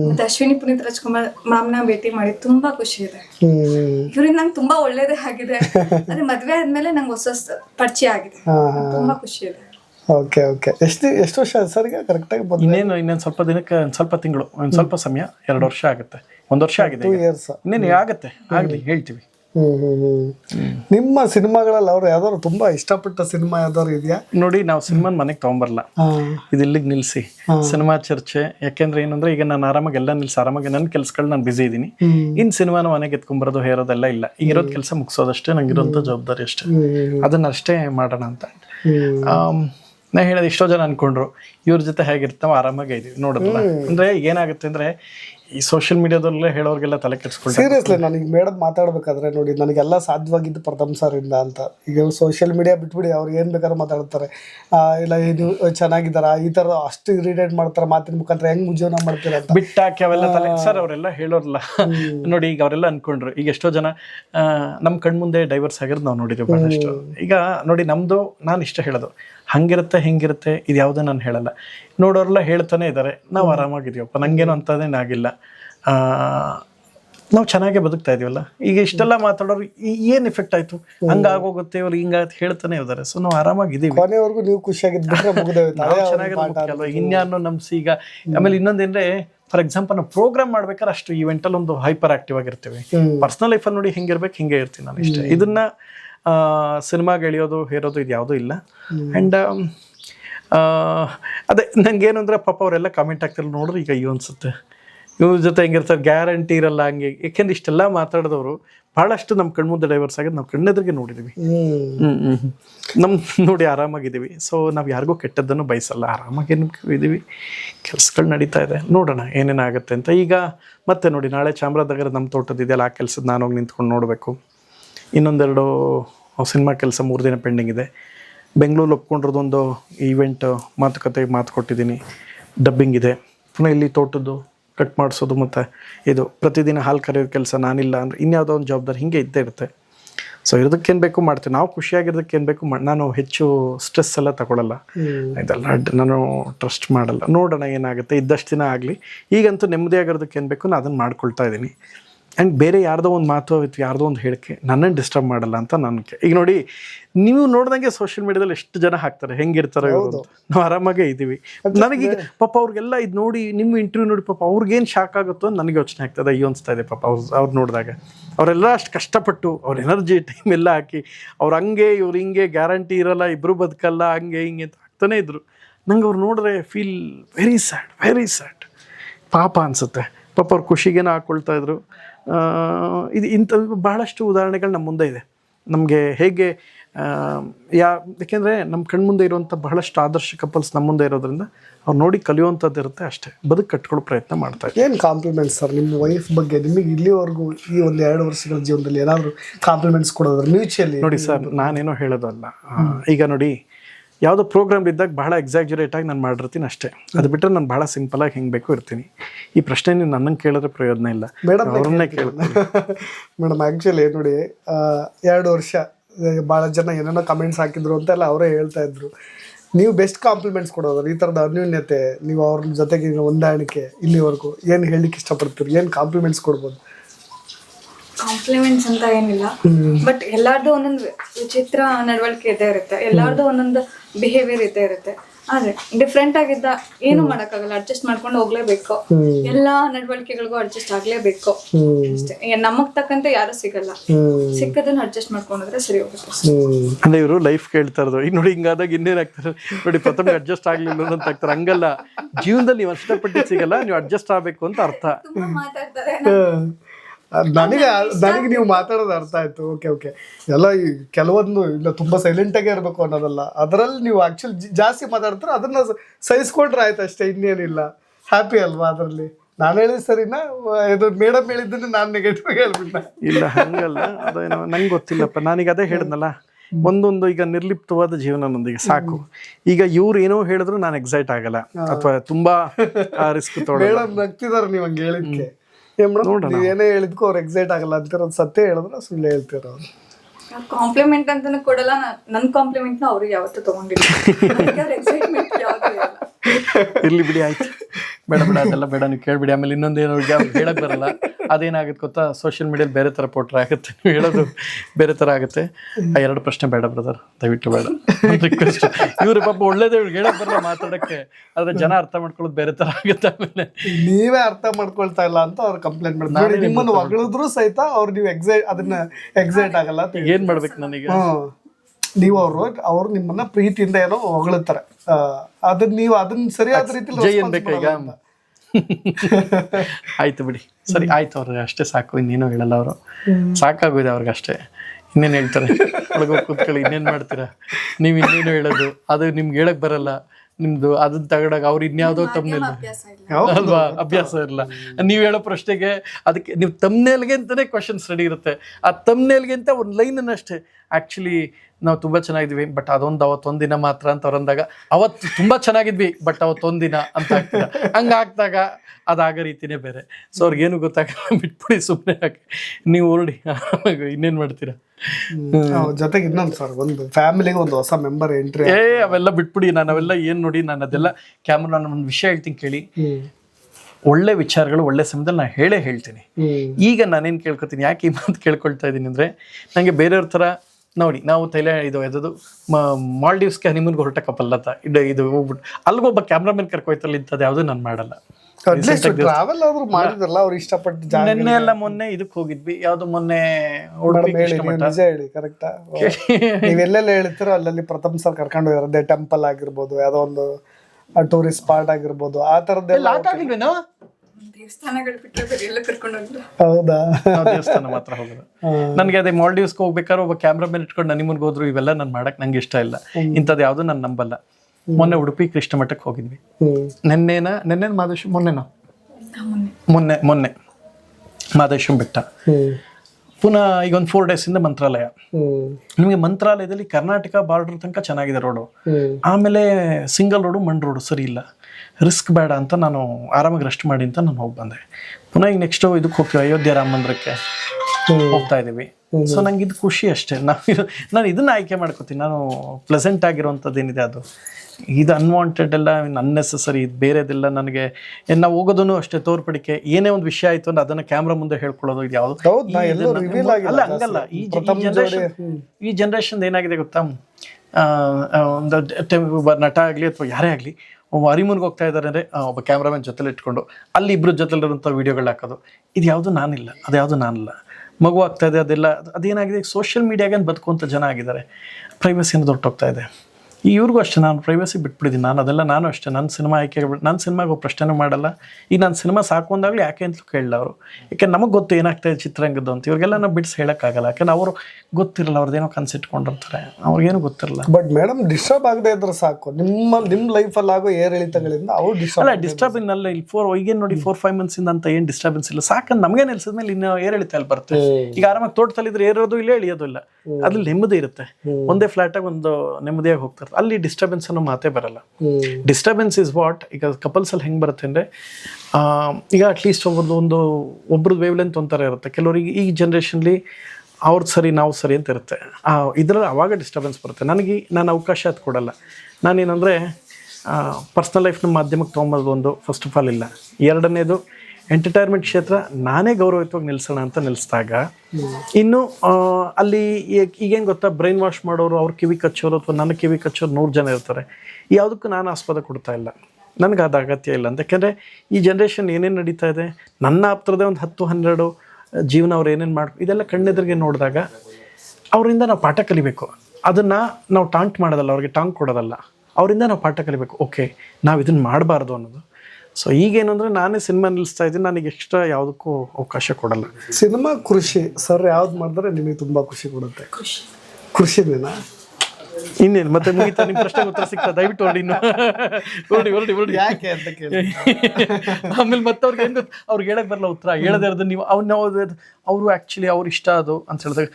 ಮತ್ತೆ ಅಶ್ವಿನಿ ಪುನೀತ್ ರಾಜ್ಕುಮಾರ್ ಮ್ಯಾಮ್ನ ಭೇಟಿ ಮಾಡಿ ತುಂಬಾ ಖುಷಿ ಇದೆ. ಹ್ಮ್. ಇವರಿಂದ ನಂಗೆ ತುಂಬಾ ಒಳ್ಳೇದೇ ಆಗಿದೆ. ಅದ್ರ ಮದ್ವೆ ಆದ್ಮೇಲೆ ನಂಗೆ ಹೊಸ ಹೊಸ ಪರಿಚಯ ಆಗಿದೆ. ತುಂಬಾ ಖುಷಿ ಇದೆ. Okay okay. ಎಷ್ಟು ಎಷ್ಟು ವರ್ಷ ಸರ್ ಈಗ? ಕರೆಕ್ಟಾಗಿ ಬಂದು ಇನ್ನೇನು ಇನ್ನೊಂದು ಸ್ವಲ್ಪ ದಿನಕ್ಕೆ ಒಂದು ಸ್ವಲ್ಪ ತಿಂಗಳು ಒಂದು ಸ್ವಲ್ಪ ಸಮಯ ಎರಡು ವರ್ಷ ಆಗುತ್ತೆ. ಒಂದು ವರ್ಷ ಆಗಿದೆ ಇನ್ನೇನು ಆಗುತ್ತೆ ಆಗಲಿ ಹೇಳ್ತೀವಿ. ನಿಮ್ಮ ಸಿನಿಮಾಗಳಲ್ಲಿ ಅವ್ರು ಯಾವ್ದಾದ್ರು ತುಂಬಾ ಇಷ್ಟಪಟ್ಟ ಸಿನಿಮಾ ಯಾವ್ದಾದ್ರು ಇದೆಯಾ? ನೋಡಿ ನಾವು ಸಿನಿಮಾನ ಮನೆಗೆ ತಗೊಂಬರಲ್ಲ. ಇದು ಇಲ್ಲಿಗೆ ನಿಲ್ಲಿಸಿ ಸಿನಿಮಾ ಚರ್ಚೆ ಯಾಕೆಂದ್ರೆ ಏನಂದ್ರೆ ಈಗ ನಾನು ಆರಾಮಾಗಿ ಎಲ್ಲ ನಿಲ್ಸಿ ಆರಾಮಾಗಿ ನನ್ನ ಕೆಲ್ಸಗಳು ನಾನು ಬಿಸಿ ಇದ್ದೀನಿ. ಇನ್ ಸಿನಿಮಾನ ಮನೆಗೆ ಎತ್ಕೊಂಬರೋದು ಹೇರೋದೆಲ್ಲ ಇಲ್ಲ. ಈಗ ಇರೋದ್ ಕೆಲಸ ಮುಗಿಸೋದಷ್ಟೇ ನಂಗೆ ಇರೋಂಥ ಜವಾಬ್ದಾರಿ ಅಷ್ಟೇ. ಅದನ್ನ ಅಷ್ಟೇ ಮಾಡೋಣ ಅಂತ. ನಾ ಹೇಳೋದು ಎಷ್ಟೋ ಜನ ಅನ್ಕೊಂಡ್ರು ಇವ್ರ ಜೊತೆ ಹೇಗಿರ್ತಾವ ಆರಾಮಾಗಿ ಇದೀವಿ ನೋಡೋದಲ್ಲ. ಅಂದ್ರೆ ಏನಾಗುತ್ತೆ ಅಂದ್ರೆ ಈ ಸೋಷಿಯಲ್ ಮೀಡಿಯಾದಲ್ಲೇ ಹೇಳೋರಿಗೆಲ್ಲ ತಲೆ ಕೆಡಿಸ್ಕೊಳ್ತಾರೆ. ಸೀರಿಯಸ್ಲಿ ನನಗೆ ಮೇಡಮ್ ಮಾತಾಡ್ಬೇಕಾದ್ರೆ ನೋಡಿ ನನಗೆಲ್ಲ ಸಾಧ್ಯವಾಗಿದ್ದು ಪ್ರಥಮ್ ಸರ್ ಇಂದ ಅಂತ. ಈಗ ಸೋಷಿಯಲ್ ಮೀಡಿಯಾ ಬಿಟ್ಬಿಡಿ ಅವ್ರು ಏನ್ ಬೇಕಾದ್ರೂ ಮಾತಾಡ್ತಾರೆ. ಇಲ್ಲ ಇದು ಚೆನ್ನಾಗಿದ್ದಾರ? ಈ ಥರ ಅಷ್ಟು ಇರಿಟೇಟ್ ಮಾಡ್ತಾರೆ ಮಾತಿನ ಮುಖಾಂತರ ಹೆಂಗ್ ಜೀವನ ಮಾಡ್ತೀರಾ ಅಂತ. ಬಿಟ್ಟಾಕಿ ಅವೆಲ್ಲ ತಲೆ ಸರ್ ಅವರೆಲ್ಲ ಹೇಳೋರಲ್ಲ. ನೋಡಿ ಈಗ ಅವರೆಲ್ಲ ಅನ್ಕೊಂಡ್ರು ಈಗ ಎಷ್ಟೋ ಜನ ನಮ್ಮ ನಮ್ ಕಣ್ಮುಂದೆ ಡೈವರ್ಸ್ ಆಗಿರೋದು ನಾವು ನೋಡಿದ್ವಿ ಬಹಳಷ್ಟು. ಈಗ ನೋಡಿ ನಮ್ಮದು ನಾನು ಇಷ್ಟ ಹೇಳೋದು. ಹಂಗಿರುತ್ತೆ ಹೆಂಗಿರುತ್ತೆ ಇದು ಯಾವುದೇ ನಾನು ಹೇಳಲ್ಲ. ನೋಡೋರೆಲ್ಲ ಹೇಳ್ತಾನೆ ಇದ್ದಾರೆ. ನಾವು ಆರಾಮಾಗಿದೀವಪ್ಪ ನಂಗೇನು ಅಂತದೇನಾಗಿಲ್ಲ ನಾವು ಚೆನ್ನಾಗೇ ಬದುಕ್ತಾ ಇದೀವಲ್ಲ? ಈಗ ಇಷ್ಟೆಲ್ಲ ಮಾತಾಡೋರು ಏನು ಎಫೆಕ್ಟ್ ಆಯ್ತು? ಹಂಗಾಗೋಗುತ್ತೆ ಇವ್ರು ಹಿಂಗ ಹೇಳ್ತಾನೆ ಇದ್ದಾರೆ. ಸೊ ನಾವು ಆರಾಮಾಗಿದ್ದೀವಿ. ಕೊನೆವರೆಗೂ ನೀವು ಖುಷಿಯಾಗಿದ್ಬಿಟ್ರೆ ಮುಗಿದ ನಮ್ಸಿ ಈಗ ಆಮೇಲೆ ಇನ್ನೊಂದೇಂದ್ರೆ ಫಾರ್ ಎಕ್ಸಾಂಪಲ್ ನಾವು ಪ್ರೋಗ್ರಾಮ್ ಮಾಡ್ಬೇಕಾದ್ರೆ ಅಷ್ಟು ಇವೆಂಟ್ ಅಲ್ಲಿ ಒಂದು ಹೈಪರ್ ಆಕ್ಟಿವ್ ಆಗಿರ್ತೀವಿ. ಪರ್ಸನಲ್ ಲೈಫಲ್ಲಿ ನೋಡಿ ಹೆಂಗಿರ್ಬೇಕು ಹಿಂಗೆ ಇರ್ತೀನಿ ನಾನು ಇಷ್ಟೇ. ಇದನ್ನ ಸಿನಿಮಾಗೆ ಎಳೆಯೋದು ಹೇರೋದು ಇದು ಯಾವುದೂ ಇಲ್ಲ ಆ್ಯಂಡ್ ಅದೇ ನನಗೇನು ಅಂದರೆ ಪಾಪ ಅವರೆಲ್ಲ ಕಾಮೆಂಟ್ ಆಗ್ತಿರಲ್ಲ ನೋಡ್ರಿ ಈಗ ಅಯ್ಯೋ ಅನ್ಸುತ್ತೆ. ಇವ್ರ ಜೊತೆ ಹೆಂಗಿರ್ತಾರೆ ಗ್ಯಾರಂಟಿ ಇರಲ್ಲ ಹಂಗೆ. ಯಾಕೆಂದ್ರೆ ಇಷ್ಟೆಲ್ಲ ಮಾತಾಡಿದವರು ಭಾಳಷ್ಟು ನಮ್ಮ ಕಣ್ಮುಂದೆ ಡೈವರ್ಸ್ ಆಗೋದು ನಾವು ಕಣ್ಣೆದ್ರಿಗೆ ನೋಡಿದ್ದೀವಿ ಹ್ಮ್ ಹ್ಮ್. ಹ್ಮ್ ಹ್ಮ್. ನಮ್ ನೋಡಿ ಆರಾಮಾಗಿದ್ದೀವಿ ಸೊ ನಾವು ಯಾರಿಗೂ ಕೆಟ್ಟದ್ದನ್ನು ಬಯಸಲ್ಲ. ಆರಾಮಾಗಿ ಇದ್ದೀವಿ? ಕೆಲ್ಸಗಳು ನಡೀತಾ ಇದೆ. ನೋಡೋಣ ಏನೇನಾಗುತ್ತೆ ಅಂತ. ಈಗ ಮತ್ತೆ ನೋಡಿ ನಾಳೆ ಚಾಮರಾಜನಗರ ನಮ್ಮ ತೋಟದಿದೆಯಲ್ಲ ಆ ಕೆಲಸದ ನಾನು ಹೋಗಿ ನಿಂತ್ಕೊಂಡು ನೋಡಬೇಕು. ಇನ್ನೊಂದೆರಡು ಸಿನಿಮಾ ಕೆಲಸ ಮೂರು ದಿನ ಪೆಂಡಿಂಗ್ ಇದೆ. ಬೆಂಗಳೂರು ಒಪ್ಕೊಂಡಿರೋದೊಂದು ಈವೆಂಟ್ ಮಾತುಕತೆ ಮಾತು ಕೊಟ್ಟಿದ್ದೀನಿ ಡಬ್ಬಿಂಗ್ ಇದೆ. ಪುನಃ ಇಲ್ಲಿ ತೋಟದ್ದು ಕಟ್ ಮಾಡಿಸೋದು ಮತ್ತು ಇದು ಪ್ರತಿದಿನ ಹಾಲು ಕರೆಯೋ ಕೆಲಸ ನಾನಿಲ್ಲ ಅಂದರೆ ಇನ್ಯಾವುದೋ ಒಂದು ಜವಾಬ್ದಾರಿ ಹಿಂಗೆ ಇದ್ದೇ ಇರುತ್ತೆ. ಸೊ ಇರೋದಕ್ಕೇನು ಬೇಕು ಮಾಡ್ತೀನಿ. ನಾವು ಖುಷಿಯಾಗಿರೋದಕ್ಕೇನು ಬೇಕು ನಾನು ಹೆಚ್ಚು ಸ್ಟ್ರೆಸ್ ಎಲ್ಲ ತಗೊಳ್ಳಲ್ಲ ಇದೆಲ್ಲ ನಾನು ಟ್ರಸ್ಟ್ ಮಾಡಲ್ಲ. ನೋಡೋಣ ಏನಾಗುತ್ತೆ. ಇದ್ದಷ್ಟು ದಿನ ಆಗಲಿ. ಈಗಂತೂ ನೆಮ್ಮದಿಯಾಗಿರೋದಕ್ಕೆ ಏನು ಬೇಕು ನಾನು ಅದನ್ನು ಮಾಡ್ಕೊಳ್ತಾ ಇದ್ದೀನಿ. ಆ್ಯಂಡ್ ಬೇರೆ ಯಾರ್ದೋ ಒಂದು ಮಾತು ಅಥವಾ ಯಾರ್ದೋ ಒಂದು ಹೇಳಿಕೆ ನನ್ನನ್ನು ಡಿಸ್ಟರ್ಬ್ ಮಾಡಲ್ಲ ಅಂತ ನಾನು ಈಗ ನೋಡಿ ನೀವು ನೋಡ್ದಂಗೆ ಸೋಷಿಯಲ್ ಮೀಡಿಯಾದಲ್ಲಿ ಎಷ್ಟು ಜನ ಹಾಕ್ತಾರೆ ಹೆಂಗಿರ್ತಾರೆ. ನಾವು ಆರಾಮಾಗೇ ಇದ್ದೀವಿ. ನನಗೆ ಪಾಪ ಅವ್ರಿಗೆಲ್ಲ ಇದು ನೋಡಿ ನಿಮ್ಮ ಇಂಟರ್ವ್ಯೂ ನೋಡಿ ಪಾಪ ಅವ್ರಿಗೇನು ಶಾಕ್ ಆಗುತ್ತೋ ಅಂತ ನನಗೆ ಯೋಚನೆ ಆಗ್ತದೆ. ಅಯ್ಯೋ ಅನಿಸ್ತಾ ಇದೆ ಪಾಪ ಅವ್ರು ಅವ್ರು ನೋಡಿದಾಗ. ಅವರೆಲ್ಲ ಅಷ್ಟು ಕಷ್ಟಪಟ್ಟು ಅವ್ರ ಎನರ್ಜಿ ಟೈಮ್ ಎಲ್ಲ ಹಾಕಿ ಅವ್ರು ಹಂಗೆ ಇವ್ರು ಹಿಂಗೆ ಗ್ಯಾರಂಟಿ ಇರಲ್ಲ ಇಬ್ಬರು ಬದುಕಲ್ಲ ಹಂಗೆ ಹಿಂಗೆ ಅಂತ ಹಾಕ್ತಾನೆ ಇದ್ರು. ನಂಗೆ ಅವ್ರು ನೋಡಿದ್ರೆ feel very sad very sad ಪಾಪ ಅನಿಸುತ್ತೆ. ಪಾಪ ಅವ್ರು ಖುಷಿಗೇನೋ ಹಾಕ್ಕೊಳ್ತಾ ಇದ್ರು. ಇದು ಇಂಥ ಬಹಳಷ್ಟು ಉದಾಹರಣೆಗಳು ನಮ್ಮ ಮುಂದೆ ಇದೆ. ನಮಗೆ ಹೇಗೆ ಯಾ ಯಾಕೆಂದರೆ ನಮ್ಮ ಕಣ್ಮುಂದೆ ಇರುವಂಥ ಬಹಳಷ್ಟು ಆದರ್ಶ ಕಪಲ್ಸ್ ನಮ್ಮ ಮುಂದೆ ಇರೋದ್ರಿಂದ ಅವ್ರು ನೋಡಿ ಕಲಿಯುವಂಥದ್ದು ಇರುತ್ತೆ ಅಷ್ಟೇ. ಬದುಕು ಕಟ್ಕೊಳ್ಳೋ ಪ್ರಯತ್ನ ಮಾಡ್ತಾರೆ ಏನು ಕಾಂಪ್ಲಿಮೆಂಟ್ಸ್ ಸರ್ ನಿಮ್ಮ ವೈಫ್ ಬಗ್ಗೆ ನಿಮಗೆ ಇಲ್ಲಿವರೆಗೂ ಈ ಒಂದು ಎರಡು ವರ್ಷಗಳ ಜೀವನದಲ್ಲಿ ಏನಾದರೂ ಕಾಂಪ್ಲಿಮೆಂಟ್ಸ್ ಕೊಡೋದ್ರ ಮ್ಯೂಚುವಲಿ? ನೋಡಿ ಸರ್ ನಾನೇನೋ ಹೇಳೋದಲ್ಲ. ಈಗ ನೋಡಿ ಯಾವುದೋ ಪ್ರೋಗ್ರಾಮ್ ಇದ್ದಾಗ ಬಹಳ ಎಕ್ಸಾಗ್ಯುರೇಟಾಗಿ ನಾನು ಮಾಡಿರ್ತೀನಿ ಅಷ್ಟೇ. ಅದು ಬಿಟ್ಟರೆ ನಾನು ಭಾಳ ಸಿಂಪಲ್ ಆಗಿ ಹೆಂಗೆ ಬೇಕು ಇರ್ತೀನಿ. ಈ ಪ್ರಶ್ನೆ ನೀವು ನನ್ನನ್ನು ಕೇಳಿದ್ರೆ ಪ್ರಯೋಜನ ಇಲ್ಲ. ಮೇಡಮ್ ಅವ್ರನ್ನೇ ಕೇಳಿ ಮೇಡಮ್ ಆ್ಯಕ್ಚುಲಿ ನೋಡಿ ಎರಡು ವರ್ಷ ಭಾಳ ಜನ ಏನೇನೋ ಕಮೆಂಟ್ಸ್ ಹಾಕಿದ್ರು ಅಂತೆಲ್ಲ ಅವರೇ ಹೇಳ್ತಾ ಇದ್ರು. ನೀವು ಬೆಸ್ಟ್ ಕಾಂಪ್ಲಿಮೆಂಟ್ಸ್ ಕೊಡೋದು ಈ ಥರದ ಅನ್ಯೂನ್ಯತೆ ನೀವು ಅವ್ರ ಜೊತೆಗೆ ಹೊಂದಾಣಿಕೆ ಇಲ್ಲಿವರೆಗೂ ಏನು ಹೇಳಲಿಕ್ಕೆ ಇಷ್ಟಪಡ್ತೀರಿ ಏನು ಕಾಂಪ್ಲಿಮೆಂಟ್ಸ್ ಕೊಡ್ಬೋದು? ಕಾಂಪ್ಲಿಮೆಂಟ್ಸ್ ಅಂತ ಏನಿಲ್ಲ. ಬಟ್ ಎಲ್ಲಾರ್ದು ಒಂದೊಂದು ವಿಚಿತ್ರ ನಡವಳಿಕೆ ಇದೆ ಇರುತ್ತೆ. ಎಲ್ಲಾರ್ದು ಒಂದೊಂದು ಬಿಹೇವಿಯರ್ ಇದ್ದೇ ಇರುತ್ತೆ. ಆದ್ರೆ ಡಿಫ್ರೆಂಟ್ ಆಗಿದ್ದ ಏನು ಮಾಡಕ್ಕಾಗಲ್ಲ. ಅಡ್ಜಸ್ಟ್ ಮಾಡ್ಕೊಂಡು ಹೋಗ್ಲೇಬೇಕು. ಎಲ್ಲಾ ನಡವಳಿಕೆಗಳಿಗೂ ಅಡ್ಜಸ್ಟ್ ಆಗ್ಲೇಬೇಕು. ಅಷ್ಟೇ. ನಮಗ್ ತಕ್ಕಂತೆ ಯಾರು ಸಿಗಲ್ಲ. ಸಿಕ್ಕದನ್ನ ಅಡ್ಜಸ್ಟ್ ಮಾಡ್ಕೊಂಡ್ರೆ ಸರಿ ಹೋಗುತ್ತೆ. ಅಂದ್ರೆ ಇವರು ಲೈಫ್ ಕೇಳ್ತಾ ಇರೋದು. ಈಗ ನೋಡಿ ಹಿಂಗಾದಾಗ ಇನ್ನೇನ್ ಆಗ್ತಾರೆ? ನೋಡಿ ಪ್ರಥಮ ಅಡ್ಜಸ್ಟ್ ಆಗ್ಲಿಲ್ಲ ಅಂತ ಆಗ್ತಾರೆ. ಹಂಗಲ್ಲ. ಜೀವನದಲ್ಲಿ ನೀವು ಪಟ್ಟ ಸಿಗಲ್ಲ. ನೀವು ಅಡ್ಜಸ್ಟ್ ಆಗ್ಬೇಕು ಅಂತ ಅರ್ಥ. ತುಂಬಾ ಮಾತಾಡ್ತಾರೆ. ನನಗೆ ನನಗೆ ನೀವು ಮಾತಾಡೋದು ಅರ್ಥ ಆಯ್ತು. ಓಕೆ ಓಕೆ ಎಲ್ಲ ಈ ಕೆಲವೊಂದು ಇಲ್ಲ ತುಂಬಾ ಸೈಲೆಂಟ್ ಆಗೇ ಇರಬೇಕು ಅನ್ನೋದಲ್ಲ. ಅದರಲ್ಲಿ ನೀವು ಆಕ್ಚುಲಿ ಜಾಸ್ತಿ ಮಾತಾಡ್ತಾರೆ ಅದನ್ನ ಸಹಿಸ್ಕೊಂಡ್ರೆ ಆಯ್ತು ಅಷ್ಟೇ ಇನ್ನೇನಿಲ್ಲ. ಹ್ಯಾಪಿ ಅಲ್ವಾ ಅದರಲ್ಲಿ? ನಾನು ಹೇಳಿದ ಸರಿನಾ? ಇದು ಮೇಡಮ್ ಹೇಳಿದ್ದನ್ನು ನಾನು ನೆಗೆಟಿವ್ ಹೇಳ್ಬಿಟ್ಟ. ಇಲ್ಲ ಹಂಗಲ್ಲ. ಅದೇನೋ ನಂಗೆ ಗೊತ್ತಿಲ್ಲಪ್ಪ. ನಾನೀಗ ಅದೇ ಹೇಳಿದ್ನಲ್ಲ. ಒಂದೊಂದು ಈಗ ನಿರ್ಲಿಪ್ತವಾದ ಜೀವನ ನೊಂದಿಗೆ ಸಾಕು. ಈಗ ಇವ್ರು ಏನೋ ಹೇಳಿದ್ರು ನಾನು ಎಕ್ಸೈಟ್ ಆಗಲ್ಲ. ಅಥವಾ ತುಂಬಾ ರಿಸ್ಕ್ ಮೇಡಮ್ ನಗ್ತಿದಾರೆ ನೀವು ಹಂಗೆ ಹೇಳಿದ್ಕೆ. ಏನ್ ಹೇಳಿದ್ಕೋ ಅವ್ರು ಎಕ್ಸೈಟ್ ಆಗಲ್ಲ ಅಂತಿರೋದು ಸತ್ಯ ಹೇಳಿದ್ರೆ ಸುಳ್ಳು ಹೇಳ್ತೀರ ಅವ್ರು ಕಾಂಪ್ಲಿಮೆಂಟ್ ಅಂತಾನು ಕೊಡಲ್ಲ ನನ್ನ ನನ್ ಕಾಂಪ್ಲಿಮೆಂಟ್ನ ಅವ್ರಿಗೆ ಯಾವತ್ತೂ ತಗೊಂಡಿಲ್ಲ. ಎಕ್ಸೈಟ್ಮೆಂಟ್ ಯಾವ್ದು ಇಲ್ಲ. ಇರ್ಲಿ ಬಿಡಿ ಆಯ್ತು. ಬೇಡ ಬೇಡ ಅದೆಲ್ಲ ಬೇಡ ನೀವು ಕೇಳ್ಬಿಡಿ. ಆಮೇಲೆ ಇನ್ನೊಂದೇನು ಹೇಳಕ್ ಬರಲ್ಲ. ಅದೇನಾಗುತ್ತೆ ಗೊತ್ತಾ? ಸೋಷಿಯಲ್ ಮೀಡಿಯಲ್ಲಿ ಬೇರೆ ಥರ ಪೋಟ್ರ್ ಆಗುತ್ತೆ. ನೀವು ಹೇಳೋದು ಬೇರೆ ಥರ ಆಗುತ್ತೆ. ಆ ಎರಡು ಪ್ರಶ್ನೆ ಬೇಡ ಬ್ರದರ್ ದಯವಿಟ್ಟು ಬೇಡ. ರಿಕ್ವೆಸ್ಟ್ ಇವ್ರು ಪಾಪ ಒಳ್ಳೇದೇ ಹೇಳಕ್ ಬರಲ್ಲ ಮಾತಾಡಕ್ಕೆ. ಆದ್ರೆ ಜನ ಅರ್ಥ ಮಾಡ್ಕೊಳ್ಳೋದು ಬೇರೆ ಥರ ಆಗುತ್ತೆ ಆಮೇಲೆ. ನೀವೇ ಅರ್ಥ ಮಾಡ್ಕೊಳ್ತಾ ಇಲ್ಲ ಅಂತ ಅವ್ರು ಕಂಪ್ಲೇಂಟ್ ಮಾಡ್ತಾರೆ. ನಿಮ್ಮನ್ನು ಹೊಗಳಿದ್ರು ಸಹಿತ ಅವ್ರು ನೀವು ಎಕ್ಸೈಟ್ ಅದನ್ನ ಎಕ್ಸೈಟ್ ಆಗಲ್ಲ ಏನ್ ಮಾಡ್ಬೇಕು ನನಗೆ. ನೀವು ಅವರು ಅವ್ರು ನಿಮ್ಮನ್ನ ಪ್ರೀತಿಯಿಂದ ಏನೋ ಹೊಗಳುತ್ತಾರೆ ಆ, ಅದನ್ನ ನೀವು ಅದನ್ನ ಸರಿಯಾದ ರೀತಿಯಲ್ಲಿ ಜೈ response ಈಗ? ಆಯ್ತು ಬಿಡಿ. ಸರಿ ಆಯ್ತು ಅವ್ರಿಗೆ ಅಷ್ಟೇ ಸಾಕು. ಇನ್ನೇನು ಹೇಳಲ್ಲ ಅವರು. ಸಾಕಾಗೋದೆ ಅವ್ರಿಗೆ ಅಷ್ಟೇ. ಇನ್ನೇನು ಹೇಳ್ತಾರೆ? ಒಳಗೋಗಿ ಕೂತ್ಕೊಳ್ಳಿ ಇನ್ನೇನು ಮಾಡ್ತೀರಾ? ನೀವು ಇನ್ನೇನು ಹೇಳೋದು? ಅದು ನಿಮ್ಗೆ ಹೇಳಕ್ ಬರಲ್ಲ. ನಿಮ್ದು ಅದನ್ನ ತಗಡಾಗ ಅವ್ರು ಇನ್ಯಾವುದೋ ಇಲ್ಲ. ಅಲ್ವಾ? ಅಭ್ಯಾಸ ಇರಲ್ಲ ನೀವು ಹೇಳೋ ಪ್ರಶ್ನೆಗೆ ಅದಕ್ಕೆ ನೀವು ತಮ್ನೆಲ್ಗೆ ಅಂತಾನೆ ಕ್ವಶನ್ಸ್ ರೆಡಿ ಇರುತ್ತೆ. ಆ ತಮ್ನೇಲ್ಗೆ ಅಂತ ಒಂದು ಲೈನ್ ಅಷ್ಟೇ. ಆಕ್ಚುಲಿ ನಾವು ತುಂಬಾ ಚೆನ್ನಾಗಿದ್ವಿ ಬಟ್ ಅದೊಂದು ಅವತ್ತೊಂದು ದಿನ ಮಾತ್ರ ಅಂತ ಅವ್ರಂದಾಗ ಅವತ್ತು ತುಂಬಾ ಚೆನ್ನಾಗಿದ್ವಿ ಬಟ್ ಅವತ್ತೊಂದು ದಿನ ಅಂತ ಆಗ್ತದ ಹಂಗ ಆಗ್ದಾಗ ಅದಾಗ ರೀತಿನೇ ಬೇರೆ. ಸೊ ಅವ್ರಿಗೇನು ಗೊತ್ತಾಗಲ್ಲ ಬಿಟ್ಬಿಡಿ ಸುಮ್ಮನೆ ಹಾಕಿ ನೀವು ಹೊರಡಿ ಇನ್ನೇನು ಇನ್ನೇನ್ ಮಾಡ್ತೀರಾ? ಜೊತೆಗೆ ಇನ್ನೊಂದು ಸರ್ ಒಂದು ಫ್ಯಾಮಿಲಿಗೆ ಒಂದು ಹೊಸ ಮೆಂಬರ್ ಎಂಟ್ರಿ ಏ ಅವೆಲ್ಲ ಬಿಟ್ಬಿಡಿ ನಾನು ಅವೆಲ್ಲ ಏನ್ ನೋಡಿ ನಾನು ಅದೆಲ್ಲ ಕ್ಯಾಮ್ರಾ ನಾನು ಒಂದು ವಿಷಯ ಹೇಳ್ತೀನಿ ಕೇಳಿ. ಒಳ್ಳೆ ವಿಚಾರಗಳು ಒಳ್ಳೆ ಸಮಯದಲ್ಲಿ ನಾನು ಹೇಳೇ ಹೇಳ್ತೀನಿ. ಈಗ ನಾನೇನು ಕೇಳ್ಕೊತೀನಿ ಯಾಕೆ ಈ ಮಾತು ಕೇಳ್ಕೊಳ್ತಾ ಇದ್ದೀನಿ ಅಂದರೆ ನನಗೆ ಬೇರೆಯವ್ರ ಥರ ನೋಡಿ ನಾವು ತೈಲ ಇದು ಯಾವ್ದು ಮಾಲ್ಡೀವ್ಸ್ಗೆ ಹನಿಮೂನ್ಗೆ ಹೊರಟ ಇದು ಇದು ಹೋಗ್ಬಿಟ್ಟು ಅಲ್ಲಿಗೊಬ್ಬ ಕ್ಯಾಮ್ರಾಮನ್ ಕರ್ಕೊಯ್ತಲ್ಲ ಇಂಥದ್ದು ಯಾವುದು ನಾನು ಮಾಡಲ್ಲ. ಅಟ್ಲೀಸ್ಟ್ ಟ್ರಾವೆಲ್ ಆದ್ರೂ ಮಾಡಿದ್ರಲ್ಲ ಅವ್ರು ಇಷ್ಟಪಟ್ಟು ಜಾಗ ನಿನ್ನೆ ಎಲ್ಲ ಮೊನ್ನೆ ಇದಕ್ಕೆ ಹೋಗಿದ್ವಿ. ಯಾವ್ದು ಮೊನ್ನೆ ಮೇಡಮ್ ಹೇಳಿ ನೀವು ನಿಜ ಹೇಳಿ ಕರೆಕ್ಟಾ ನೀವೆಲ್ಲೆಲ್ಲ ಹೇಳ್ತೀರೋ ಅಲ್ಲಲ್ಲಿ ಪ್ರಥಮ ಸಲ ಕರ್ಕೊಂಡು ಹೋಗಿರೋದೇ ಟೆಂಪಲ್ ಆಗಿರ್ಬೋದು ಯಾವ್ದೋ ಒಂದು ಟೂರಿಸ್ಟ್ ಸ್ಪಾಟ್ ಆಗಿರ್ಬೋದು ಆ ತರದ್ದೆಲ್ಲ ಲಾಕ್ ಆಗಿಲ್ವೇನೋ ದೇವಸ್ಥಾನಗಳು ಬಿಟ್ಟರೆ ಬೇರೆ ಎಲ್ಲ ಕರ್ಕೊಂಡು ಹೋಗಿಲ್ಲ. ಹೌದಾ? ದೇವಸ್ಥಾನ ಮಾತ್ರ ಹೋಗೋದು ನನಗೆ ಅದೇ ಮಾಲ್ಡೀವ್ಸ್ಗೆ ಹೋಗ್ಬೇಕಾದ್ರೆ ಒಬ್ಬ ಕ್ಯಾಮ್ರಾಮನ್ ಇಟ್ಕೊಂಡು ಹನಿಮೂನ್ಗೆ ಹೋದ್ರು ಇವೆಲ್ಲ ನಾನು ಮಾಡಕ್ ನಂಗೆ ಇಷ್ಟ ಇಲ್ಲ. ಇಂಥದ್ದು ಯಾವುದು ನಾನು ನಂಬಲ್ಲ. ಮೊನ್ನೆ ಉಡುಪಿ ಕೃಷ್ಣ ಮಠಕ್ಕೆ ಹೋಗಿದ್ವಿ. ನಿನ್ನೆನ ನೆನ್ನೆನ? ನೆನ್ನೆ ಮಾದೇಶ್ ಮೊನ್ನೆನೋ? ಮೊನ್ನೆ. ಮೊನ್ನೆ ಮಾದೇಶ್ವರ ಬೆಟ್ಟ. ಪುನಃ ಈಗ ಒಂದು ಫೋರ್ ಇಂದ ಮಂತ್ರಾಲಯ. ನಿಮಗೆ ಮಂತ್ರಾಲಯದಲ್ಲಿ ಕರ್ನಾಟಕ ಬಾರ್ಡರ್ ತನಕ ಚೆನ್ನಾಗಿದೆ ರೋಡು ಆಮೇಲೆ ಸಿಂಗಲ್ ರೋಡು ಮಣ್ ರೋಡು ಸರಿ ಇಲ್ಲ. ರಿಸ್ಕ್ ಬೇಡ ಅಂತ ನಾನು ಆರಾಮಾಗಿ ರೆಸ್ಟ್ ಮಾಡಿ ಅಂತ ನಾನು ಹೋಗಿ ಬಂದೆ. ಪುನಃ ಈಗ ನೆಕ್ಸ್ಟ್ ಇದಕ್ಕೆ ಹೋಗ್ತೀವಿ ಅಯೋಧ್ಯೆ ರಾಮ ಮಂದಿರಕ್ಕೆ. ಹೋಗ್ತಾ ಇದ್ದೀವಿ. ಸೊ ನಂಗೆ ಇದು ಖುಷಿ ಅಷ್ಟೇ. ನಾವು ನಾನು ಇದನ್ನ ಆಯ್ಕೆ ಮಾಡ್ಕೋತೀನಿ. ನಾನು ಪ್ಲೆಸೆಂಟ್ ಆಗಿರುವಂಥದ್ದು ಏನಿದೆ ಅದು. ಇದು ಅನ್ವಾಂಟೆಡ್ ಎಲ್ಲ ಅನ್ನೆಸೆಸರಿ ಇದು ಬೇರೆದೆಲ್ಲ ನನಗೆ ನಾವು ಹೋಗೋದನ್ನು ಅಷ್ಟೇ ತೋರ್ಪಡಿಕೆ. ಏನೇ ಒಂದು ವಿಷಯ ಆಯ್ತು ಅಂದ್ರೆ ಅದನ್ನ ಕ್ಯಾಮ್ರಾ ಮುಂದೆ ಹೇಳ್ಕೊಳ್ಳೋದು ಇದು ಯಾವುದು? ಅಲ್ಲ ಹಂಗಲ್ಲ. ಈ ಜನರೇಷನ್ ಈ ಜನರೇಷನ್ ಏನಾಗಿದೆ ಗೊತ್ತಾ? ಒಂದು ಒಬ್ಬ ನಟ ಆಗಲಿ ಅಥವಾ ಯಾರೇ ಆಗಲಿ ಒಬ್ಬ ಹರಿಮೂನ್ಗೆ ಹೋಗ್ತಾ ಇದ್ದಾರೆ ಅಂದರೆ ಒಬ್ಬ ಕ್ಯಾಮ್ರಾಮನ್ ಜೊತೆಲಿ ಇಟ್ಕೊಂಡು ಅಲ್ಲಿ ಇಬ್ಬರು ಜೊತೆಲಿರುವಂಥ ವೀಡಿಯೋಗಳು ಹಾಕೋದು. ಇದು ಯಾವುದು ನಾನಿಲ್ಲ. ಅದು ಯಾವುದು ನಾನಿಲ್ಲ. ಮಗು ಇದೆ ಅದೆಲ್ಲ ಅದು- ಅದೇನಾಗಿದೆ ಸೋಷಿಯಲ್ ಮೀಡಿಯಾಗೆ ಬದುಕುವಂಥ ಜನ ಆಗಿದ್ದಾರೆ. ಪ್ರೈವಸಿಯನ್ನು ದೊಡ್ಡ ಹೋಗ್ತಾ ಇದೆ. ಇವ್ರಿಗೂ ಅಷ್ಟೇ ನಾನು ಪ್ರೈವಸಿ ಬಿಟ್ಬಿಟ್ಟಿದ್ದೀನಿ. ನಾನು ಅದೆಲ್ಲ ನಾನು ಅಷ್ಟೇ. ನನ್ನ ಸಿನಿಮಾ ಆಯ್ಕೆ ನನ್ನ ಸಿನಿಮಾಗೆ ಪ್ರಶ್ನೆ ಮಾಡಲ್ಲ. ಈಗ ನಾನು ಸಿನಿಮಾ ಸಾಕು ಅಂದಾಗಲೂ ಯಾಕೆ ಅಂತ ಕೇಳಲ್ಲ ಅವರು. ಯಾಕೆ ನಮಗೆ ಗೊತ್ತು ಏನಾಗ್ತಾ ಇದೆ ಚಿತ್ರರಂಗದ್ದು ಅಂತ. ಇವ್ರಿಗೆಲ್ಲ ನಾವು ಬಿಡಿಸಿ ಹೇಳೋಕ್ಕಾಗಲ್ಲ. ಯಾಕಂದ್ರೆ ಅವರು ಗೊತ್ತಿರಲ್ಲ ಅವ್ರದ್ದೇನೋ ಕನ್ಸಿಟ್ಕೊಂಡಿರ್ತಾರೆ ಅವ್ರಿಗೇನು ಗೊತ್ತಿರಲ್ಲ. ಬಟ್ ಮೇಡಮ್ ಡಿಸ್ಟರ್ಬ್ ಆಗದೆ ಇದ್ರೆ ಸಾಕು. ನಿಮ್ಮ ನಿಮ್ಮ ಲೈಫಲ್ಲಿ ಆಗೋ ಏರಿಳಿತಗಳಿಂದ ಅವ್ರು ಡಿಸ್ಟರ್ಬ್ ಅಲ್ಲ ಡಿಸ್ಟರ್ಬ್ ಅಲ್ಲ ಇಲ್ಲಿ ಫೋರ್ ಈಗೇನು ನೋಡಿ ಫೋರ್ ಫೈವ್ ಮಂತ್ಸ್ ಇಂದ ಅಂತ ಏನು ಡಿಸ್ಟರ್ಬೆನ್ಸ್ ಇಲ್ಲ. ಸಾಕು ನಮಗೆ ನೆಲೆಸಿದ್ಮೇಲೆ ಇನ್ನು ಏರಿಳಿತ ಅಲ್ಲಿ ಬರುತ್ತೆ. ಈಗ ಆರಾಮಾಗಿ ತೋಟದಲ್ಲಿದ್ರೆ ಏರೋದು ಇಲ್ಲ ಇಳಿಯೋದು ಇಲ್ಲ. ಅದ್ರಲ್ಲಿ ನೆಮ್ಮದಿ ಇರುತ್ತೆ. ಒಂದೇ ಫ್ಲಾಟಾಗಿ ಒಂದು ನೆಮ್ಮದಿಯಾಗಿ ಹೋಗ್ತಾರೆ. ಅಲ್ಲಿ ಡಿಸ್ಟರ್ಬೆನ್ಸ್ ಅನ್ನೋ ಮಾತೇ ಬರಲ್ಲ. ಡಿಸ್ಟರ್ಬೆನ್ಸ್ ಇಸ್ ವಾಟ್ ಈಗ ಕಪಲ್ಸ್ ಅಲ್ಲಿ ಹೆಂಗೆ ಬರುತ್ತೆ ಅಂದರೆ ಈಗ ಅಟ್ಲೀಸ್ಟ್ ಒಬ್ಬರದ್ದು ಒಂದು ಒಬ್ರದ್ದು ವೇವ್ ಲೆಂತ್ ಒಂಥರ ಇರುತ್ತೆ. ಕೆಲವರಿಗೆ ಈ ಜನ್ರೇಷನ್ಲಿ ಅವ್ರದ್ದು ಸರಿ ನಾವು ಸರಿ ಅಂತ ಇರುತ್ತೆ. ಇದ್ರಲ್ಲಿ ಇದರಲ್ಲಿ ಅವಾಗ ಡಿಸ್ಟರ್ಬೆನ್ಸ್ ಬರುತ್ತೆ. ನನಗೆ ನಾನು ಅವಕಾಶ ಅದು ಕೊಡಲ್ಲ. ನಾನೇನಂದರೆ ಪರ್ಸ್ನಲ್ ಲೈಫ್ನ ಮಾಧ್ಯಮಕ್ಕೆ ತೊಗೊಂಬೋದು ಒಂದು ಫಸ್ಟ್ ಆಫ್ ಆಲ್ ಇಲ್ಲ. ಎರಡನೇದು ಎಂಟರ್ಟೈನ್ಮೆಂಟ್ ಕ್ಷೇತ್ರ ನಾನೇ ಗೌರವಯುತವಾಗಿ ನಿಲ್ಲಿಸೋಣ ಅಂತ ನಿಲ್ಲಿಸಿದಾಗ ಇನ್ನು ಅಲ್ಲಿ ಈಗೇನು ಗೊತ್ತಾ ಬ್ರೈನ್ ವಾಶ್ ಮಾಡೋರು, ಅವ್ರ ಕಿವಿ ಕಚ್ಚೋರು ಅಥವಾ ನನ್ನ ಕಿವಿ ಕಚ್ಚೋರು ನೂರು ಜನ ಇರ್ತಾರೆ. ಯಾವುದಕ್ಕೂ ನಾನು ಆಸ್ಪದ ಕೊಡ್ತಾ ಇಲ್ಲ. ನನಗೆ ಅದು ಅಗತ್ಯ ಇಲ್ಲ. ಅಂತ ಯಾಕೆಂದರೆ ಈ ಜನ್ರೇಷನ್ ಏನೇನು ನಡೀತಾ ಇದೆ? ನನ್ನ ಆಪ್ತರದೇ ಒಂದು ಹತ್ತು, ಹನ್ನೆರಡು ಜೀವನ ಅವ್ರು ಏನೇನು ಮಾಡಿ, ಇದೆಲ್ಲ ಕಣ್ಣೆದುರಿಗೆ ನೋಡಿದಾಗ ಅವರಿಂದ ನಾವು ಪಾಠ ಕಲಿಬೇಕು. ಅದನ್ನು ನಾವು ಟಾಂಟ್ ಮಾಡೋದಲ್ಲ, ಅವ್ರಿಗೆ ಟಾಂಗ್ ಕೊಡೋದಲ್ಲ. ಅವರಿಂದ ನಾವು ಪಾಠ ಕಲಿಬೇಕು. ಓಕೆ, ನಾವು ಇದನ್ನು ಮಾಡಬಾರ್ದು ಅನ್ನೋದು. ಸೊ ಈಗೇನಂದ್ರೆ ಅಂದರೆ ನಾನೇ ಸಿನಿಮಾ ನಿಲ್ಲಿಸ್ತಾ ಇದ್ದೀನಿ. ನನಗೆ ಎಕ್ಸ್ಟ್ರಾ ಯಾವುದಕ್ಕೂ ಅವಕಾಶ ಕೊಡಲ್ಲ. ಸಿನಿಮಾ ಕೃಷಿ ಸರ್ ಯಾವ್ದು ಮಾಡಿದ್ರೆ ನಿಮಗೆ ತುಂಬಾ ಖುಷಿ ಕೊಡುತ್ತೆ? ಕೃಷಿ. ಕೃಷಿನೇನಾ? ಇನ್ನೇನು ಮತ್ತೆ ಮುಗಿತಾ ನಿಮ್ಮ ಪ್ರಶ್ನೆ ಉತ್ತರ ಸಿಗ್ತಾ ದಯವಿಟ್ಟು ಹೊರಡಿ ಇನ್ನು. ಹೊರಡಿ ಹೊರಡಿ ಹೊರಡಿ. ಯಾಕೆ ಅಂತ ಕೇಳಿ ಆಮೇಲೆ ಮತ್ತೆ ಅವ್ರಿಗೆ ಏನು ಗೊತ್ತು ಅವ್ರಿಗೆ ಹೇಳಕ್ ಬರಲ್ಲ ಉತ್ತರ. ಹೇಳದೇ ಇರೋದು ನೀವು ಅವ್ನ ಅವರು ಆ್ಯಕ್ಚುಲಿ ಅವ್ರ ಇಷ್ಟ ಅದು ಅಂತ ಹೇಳಿದಾಗ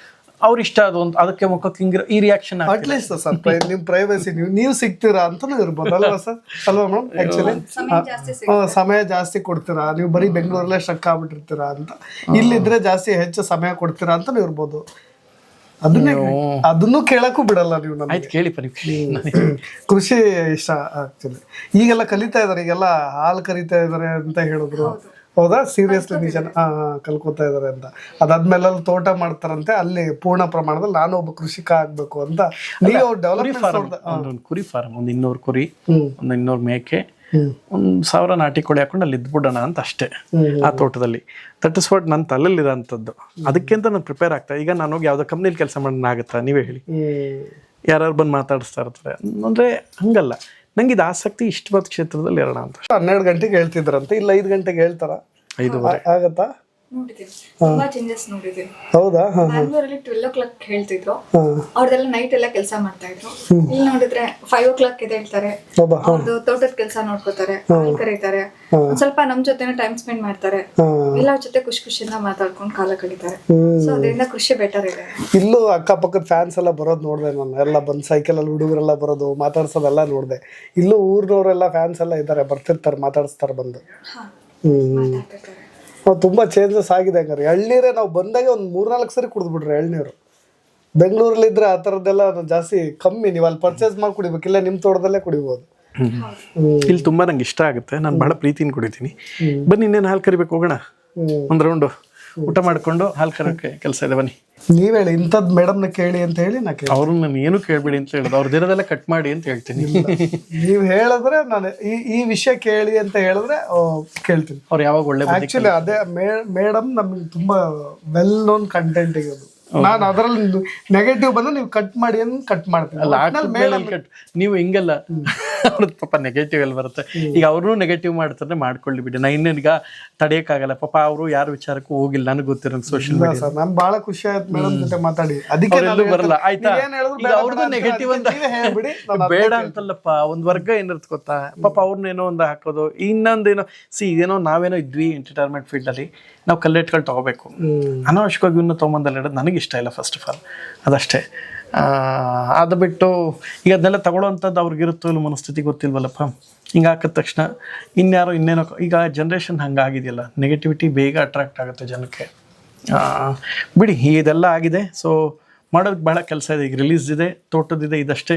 ಅವ್ರು ಇಷ್ಟ ಅದು ಒಂದು ಅದಕ್ಕೆ ಮುಖಕ್ಕೆ ಹಿಂಗಿರೋ ಈ ರಿಯಾಕ್ಷನ್ ಅಟ್ಲೀಸ್ಟ್ ಸರ್ ನಿಮ್ ಪ್ರೈವಸಿ ನೀವು ನೀವು ಸಿಗ್ತೀರಾ ಅಂತಲೂ ಇರ್ಬೋದು ಅಲ್ವಾ ಸರ್ ಅಲ್ವಾ ಮೇಡಮ್ ಆಕ್ಚುಲಿ ಸಮಯ ಜಾಸ್ತಿ ಸಿಗುತ್ತೆ ಸಮಯ ಜಾಸ್ತಿ ಕೊಡ್ತೀರಾ? ನೀವು ಬರೀ ಬೆಂಗಳೂರಲ್ಲೇ ಸ್ಟ್ರಕ್ ಆಗ್ಬಿಟ್ಟಿರ್ತೀರಾ ಅಂತ? ಇಲ್ಲಿದ್ರೆ ಜಾಸ್ತಿ ಹೆಚ್ಚು ಸಮಯ ಕೊಡ್ತೀರಾ ಅಂತಲೂ ಇರ್ಬೋದು. ಅದನ್ನೇ ಅದನ್ನು ಕೇಳಕ್ಕೂ ಬಿಡಲ್ಲ ನೀವು ನಾನು ಆಯ್ತು ಕೇಳಿಪ್ಪ ನೀವು ಕೇಳಿ ಕೃಷಿ ಇಷ್ಟ ಆಕ್ಚುಲಿ ಈಗೆಲ್ಲ ಕಲಿತಾ ಇದಾರೆ ಈಗೆಲ್ಲ ಹಾಲು ಕರಿತಾ ಇದಾರೆ ಅಂತ ಹೇಳಿದ್ರು. ಹೌದಾ? ಸೀರಿಯಸ್ಲಿ ನಿಜ ಕಲ್ಕೋತಾ ಇದಾರೆ ಅಂತ. ಅದಾದ್ಮೇಲೆ ಅಲ್ಲಿ ತೋಟ ಮಾಡ್ತಾರಂತೆ ಅಲ್ಲಿ ಪೂರ್ಣ ಪ್ರಮಾಣದಲ್ಲಿ ನಾನು ಒಬ್ಬ ಕೃಷಿಕ ಆಗ್ಬೇಕು ಅಂತ. ನೀವು ಕುರಿ ಡೆವಲಪ್ಮೆಂಟ್ ಫಾರ್ಮ್ ಒಂದೊಂದು ಕುರಿ ಫಾರ್ಮ್ ಒಂದು ಇನ್ನೂರು ಕುರಿ. ಒಂದು ಇನ್ನೂರು ಮೇಕೆ ಒಂದ್ ಒಂದು ಸಾವಿರ ನಾಟಿ ಕೋಳಿ ಹಾಕೊಂಡು ಅಲ್ಲಿ ಇದ್ಬಿಡೋಣ ಅಂತ ಅಷ್ಟೇ ಆ ತೋಟದಲ್ಲಿ. ದಟ್ ಇಸ್ ವಾಟ್ ನನ್ನ ತಲೆಯಲ್ಲಿರೋಂಥದ್ದು. ಅದಕ್ಕಿಂತ ನಾನು ಪ್ರಿಪೇರ್ ಆಗ್ತಾ ಈಗ ನಾನು ಹೋಗಿ ಯಾವ್ದೋ ಕಂಪ್ನಿಲಿ ಕೆಲಸ ಮಾಡೋಣ ಆಗುತ್ತಾ ನೀವೇ ಹೇಳಿ. ಯಾರು ಬಂದು ಮಾತಾಡಿಸ್ತಾ ಇರ್ತಾರೆ. ಅಂದ್ರೆ ಹಂಗಲ್ಲ. ನಂಗೆ ಇದು ಆಸಕ್ತಿ ಇಷ್ಟವಾದ ಕ್ಷೇತ್ರದಲ್ಲಿ ಇರೋಣ ಅಂತ. ಹನ್ನೆರಡು ಗಂಟೆಗೆ ಹೇಳ್ತಿದ್ರಂತೆ ಇಲ್ಲ ಐದು ಗಂಟೆಗೆ ಹೇಳ್ತಾರ? ಐದು ಆಗತ್ತಾ? ನೋಡಿದ್ದೀನಿ. ತುಂಬಾ ಚೇಂಜಸ್ ನೋಡಿದ್ದೀನಿ. ಹೌದಾ? ಹಾ ಬ್ಯಾಂಗ್ಳೂರಲ್ಲಿ ಟ್ವೆಲ್ ಓ ಕ್ಲಾಕ್ ಹೇಳ್ತಿದ್ರು. ಹಾ. ಅವ್ರದೆಲ್ಲ ನೈಟ್ ಎಲ್ಲ ಕೆಲಸ ಮಾಡ್ತಾ ಇದ್ರು ಇಲ್ಲಿ ನೋಡಿದ್ರೆ ಫೈವ್ ಓ ಕ್ಲಾಕ್ ಇದೆ ಹೇಳ್ತಾರೆ. ಒಬ್ಬ ಅವ್ರದ್ದು ತೋಟದ ಕೆಲಸ ನೋಡ್ಕೋತಾರೆ ಹಾಲ್ ಕರೀತಾರೆ. ಒಂದ್ ಸ್ವಲ್ಪ ನಮ್ ಜೊತೆನೆ ಟೈಮ್ ಸ್ಪೆಂಡ್ ಮಾಡ್ತಾರೆ. ಹಾ. ಎಲ್ಲರ ಜೊತೆ ಖುಷಿ ಖುಷಿಯಿಂದ ಮಾತಾಡ್ಕೊಂಡು ಕಾಲ ಕಳೀತಾರೆ. ಸೊ ಅದರಿಂದ ಕೃಷಿ ಬೆಟರ್ ಇದೆ. ಇಲ್ಲೂ ಅಕ್ಕಪಕ್ಕದ ಫ್ಯಾನ್ಸ್ ಎಲ್ಲ ಬರೋದು ನೋಡಿದೆ ನಾನು. ಎಲ್ಲ ಬಂದು ಸೈಕಲಲ್ಲಿ ಹುಡುಗರೆಲ್ಲ ಬರೋದು ಮಾತಾಡ್ಸೋದೆಲ್ಲ ನೋಡಿದೆ. ಇಲ್ಲೂ ಊರಿನವರೆಲ್ಲ ಫ್ಯಾನ್ಸ್ ಎಲ್ಲ ಇದ್ದಾರೆ ಬರ್ತಿರ್ತಾರೆ ಮಾತಾಡಿಸ್ತಾರೆ ಬಂದು. ಹಾ. ಹ್ಮ್. ಮಾತಾಡ್ತಿರ್ತಾರೆ. ನಾವು ತುಂಬಾ ಚೇಂಜಸ್ ಆಗಿದೆ ಹಂಗಾರೆ. ಎಳ್ನೀರೇ ನಾವು ಬಂದಾಗ ಒಂದು ಮೂರ್ನಾಲ್ಕು ಸರಿ ಕುಡಿದ್ಬಿಟ್ರೆ ಎಳ್ನೀರು. ಬೆಂಗಳೂರಲ್ಲಿ ಇದ್ರೆ ಆ ಥರದ್ದೆಲ್ಲ ಜಾಸ್ತಿ ಕಮ್ಮಿ ನೀವು ಅಲ್ಲಿ ಪರ್ಚೇಸ್ ಮಾಡಿ ಕುಡಿಬೇಕು ಇಲ್ಲ ನಿಮ್ಮ ತೋಟದಲ್ಲೇ ಕುಡಿಬೋದು. ಇಲ್ಲಿ ತುಂಬಾ ನಂಗೆ ಇಷ್ಟ ಆಗುತ್ತೆ. ನಾನು ಬಹಳ ಪ್ರೀತಿನ ಕುಡಿತೀನಿ. ಬನ್ನಿ ಇನ್ನೇನು ಹಾಲು ಕರಿಬೇಕು ಹೋಗೋಣ. ಒಂದು ರೌಂಡು ಊಟ ಮಾಡ್ಕೊಂಡು ಹಾಲು ಕರೋಕೆ ಕೆಲಸ ಇದೆ ಬನ್ನಿ. ನೀವ್ ಹೇಳಿ ಇಂಥದ್ ಮೇಡಮ್ನ ಕೇಳಿ ಅಂತ ಹೇಳಿ ನಾ ಕೇಳಿ ಅವ್ರು ನಾನು ಏನು ಕೇಳಬೇಡಿ ಅಂತ ಹೇಳಿದ್ರು. ಅವ್ರ ದಿನದಲ್ಲೇ ಕಟ್ ಮಾಡಿ ಅಂತ ಹೇಳ್ತೀನಿ. ನೀವು ಹೇಳಿದ್ರೆ ನಾನು ಈ ಈ ವಿಷಯ ಕೇಳಿ ಅಂತ ಹೇಳಿದ್ರೆ ಆ, ಕೇಳ್ತೀನಿ. ಅವ್ರು ಯಾವಾಗ ಒಳ್ಳೆ ಬುದ್ಧಿ ಆಕ್ಚುಲಿ ಅದೇ ಮೇಡಮ್ ನಮ್ಗೆ ತುಂಬಾ ವೆಲ್ ನೋನ್ ಕಂಟೆಂಟ್ ಅದು. ನಾನು ಅದರಲ್ಲಿ ನೆಗೆಟಿವ್ ಬಂದ್ರೆ ನೀವು ಕಟ್ ಮಾಡಿ ಅಂತ ಕಟ್ ಮಾಡ್ತೀನಿ. ಅಲ್ಲ ಒಟ್ನಲ್ಲಿ ಕಟ್ ನೀವು ಹಿಂಗಲ್ಲ. ಅವ್ರದ್ದು ಪಾಪ ನೆಗೆಟಿವ್ ಅಲ್ಲಿ ಬರುತ್ತೆ. ಈಗ ಅವ್ರು ನೆಗೆಟಿವ್ ಮಾಡ್ತಾರೆ ಮಾಡ್ಕೊಳ್ಳಿ ಬಿಡಿ. ನಾ ಇನ್ನೇನೀಗ ತಡೆಯಕ್ಕಾಗಲ್ಲ. ಪಾಪ ಅವರು ಯಾರ ವಿಚಾರಕ್ಕೂ ಹೋಗಿಲ್ಲ. ನನಗೆ ಗೊತ್ತಿರೋ ಸೋಷಿಯಲ್ ಮೀಡಿಯಾ ಸರ್ ನಾನು ಬಹಳ ಖುಷಿ ಆಯ್ತು ಮೇಡಮ್ ಜೊತೆ ಮಾತಾಡಿ. ಅದಕ್ಕೆ ಬರಲ್ಲ. ಆಯ್ತಾ? ಅವ್ರದ್ದು ನೆಗೆಟಿವ್ ಅಂತ ಹೇಳ್ಬಿಡಿ. ಬೇಡ ಅಂತಲ್ಲಪ್ಪ. ಒಂದ್ ವರ್ಗ ಏನಿರುತ್ತೆ ಗೊತ್ತಾ? ಪಾಪ ಅವ್ರನ್ನೇನೋ ಒಂದು ಹಾಕೋದು. ಇನ್ನೊಂದೇನೋ. ಸಿ ಇದೇನೋ ನಾವೇನೋ ಇದ್ವಿ ಎಂಟರ್ಟೈನ್ಮೆಂಟ್ ಫೀಲ್ಡ್ ಅಲ್ಲಿ. ನಾವು ಕಲ್ಲೆಟ್ಗಳು ತಗೋಬೇಕು. ಅನಾವಶ್ಯಕವಾಗಿ ಇವನ್ನ ತೊಗೊಂಬಂದಲ್ಲಿ ಇಡೋದು ನನಗೆ ಇಷ್ಟ ಇಲ್ಲ ಫಸ್ಟ್ ಆಫ್ ಆಲ್ ಅದಷ್ಟೇ. ಅದು ಬಿಟ್ಟು ಈಗ ಅದನ್ನೆಲ್ಲ ತಗೊಳ್ಳೋವಂಥದ್ದು ಅವ್ರಿಗಿರುತ್ತೋ ಇಲ್ಲ ಮನಸ್ಥಿತಿ ಗೊತ್ತಿಲ್ವಲ್ಲಪ್ಪ. ಹಿಂಗೆ ಹಾಕಿದ ತಕ್ಷಣ ಇನ್ಯಾರೋ ಇನ್ನೇನೋ ಈಗ ಜನ್ರೇಷನ್ ಹಂಗಾಗಿದೆಯಲ್ಲ. ನೆಗೆಟಿವಿಟಿ ಬೇಗ ಅಟ್ರಾಕ್ಟ್ ಆಗುತ್ತೆ ಜನಕ್ಕೆ. ಬಿಡಿ ಇದೆಲ್ಲ ಆಗಿದೆ. ಸೊ ಮಾಡೋದಕ್ಕೆ ಭಾಳ ಕೆಲಸ ಇದೆ. ಈಗ ರಿಲೀಸ್ ಇದೆ ತೋಟದಿದೆ ಇದಷ್ಟೇ.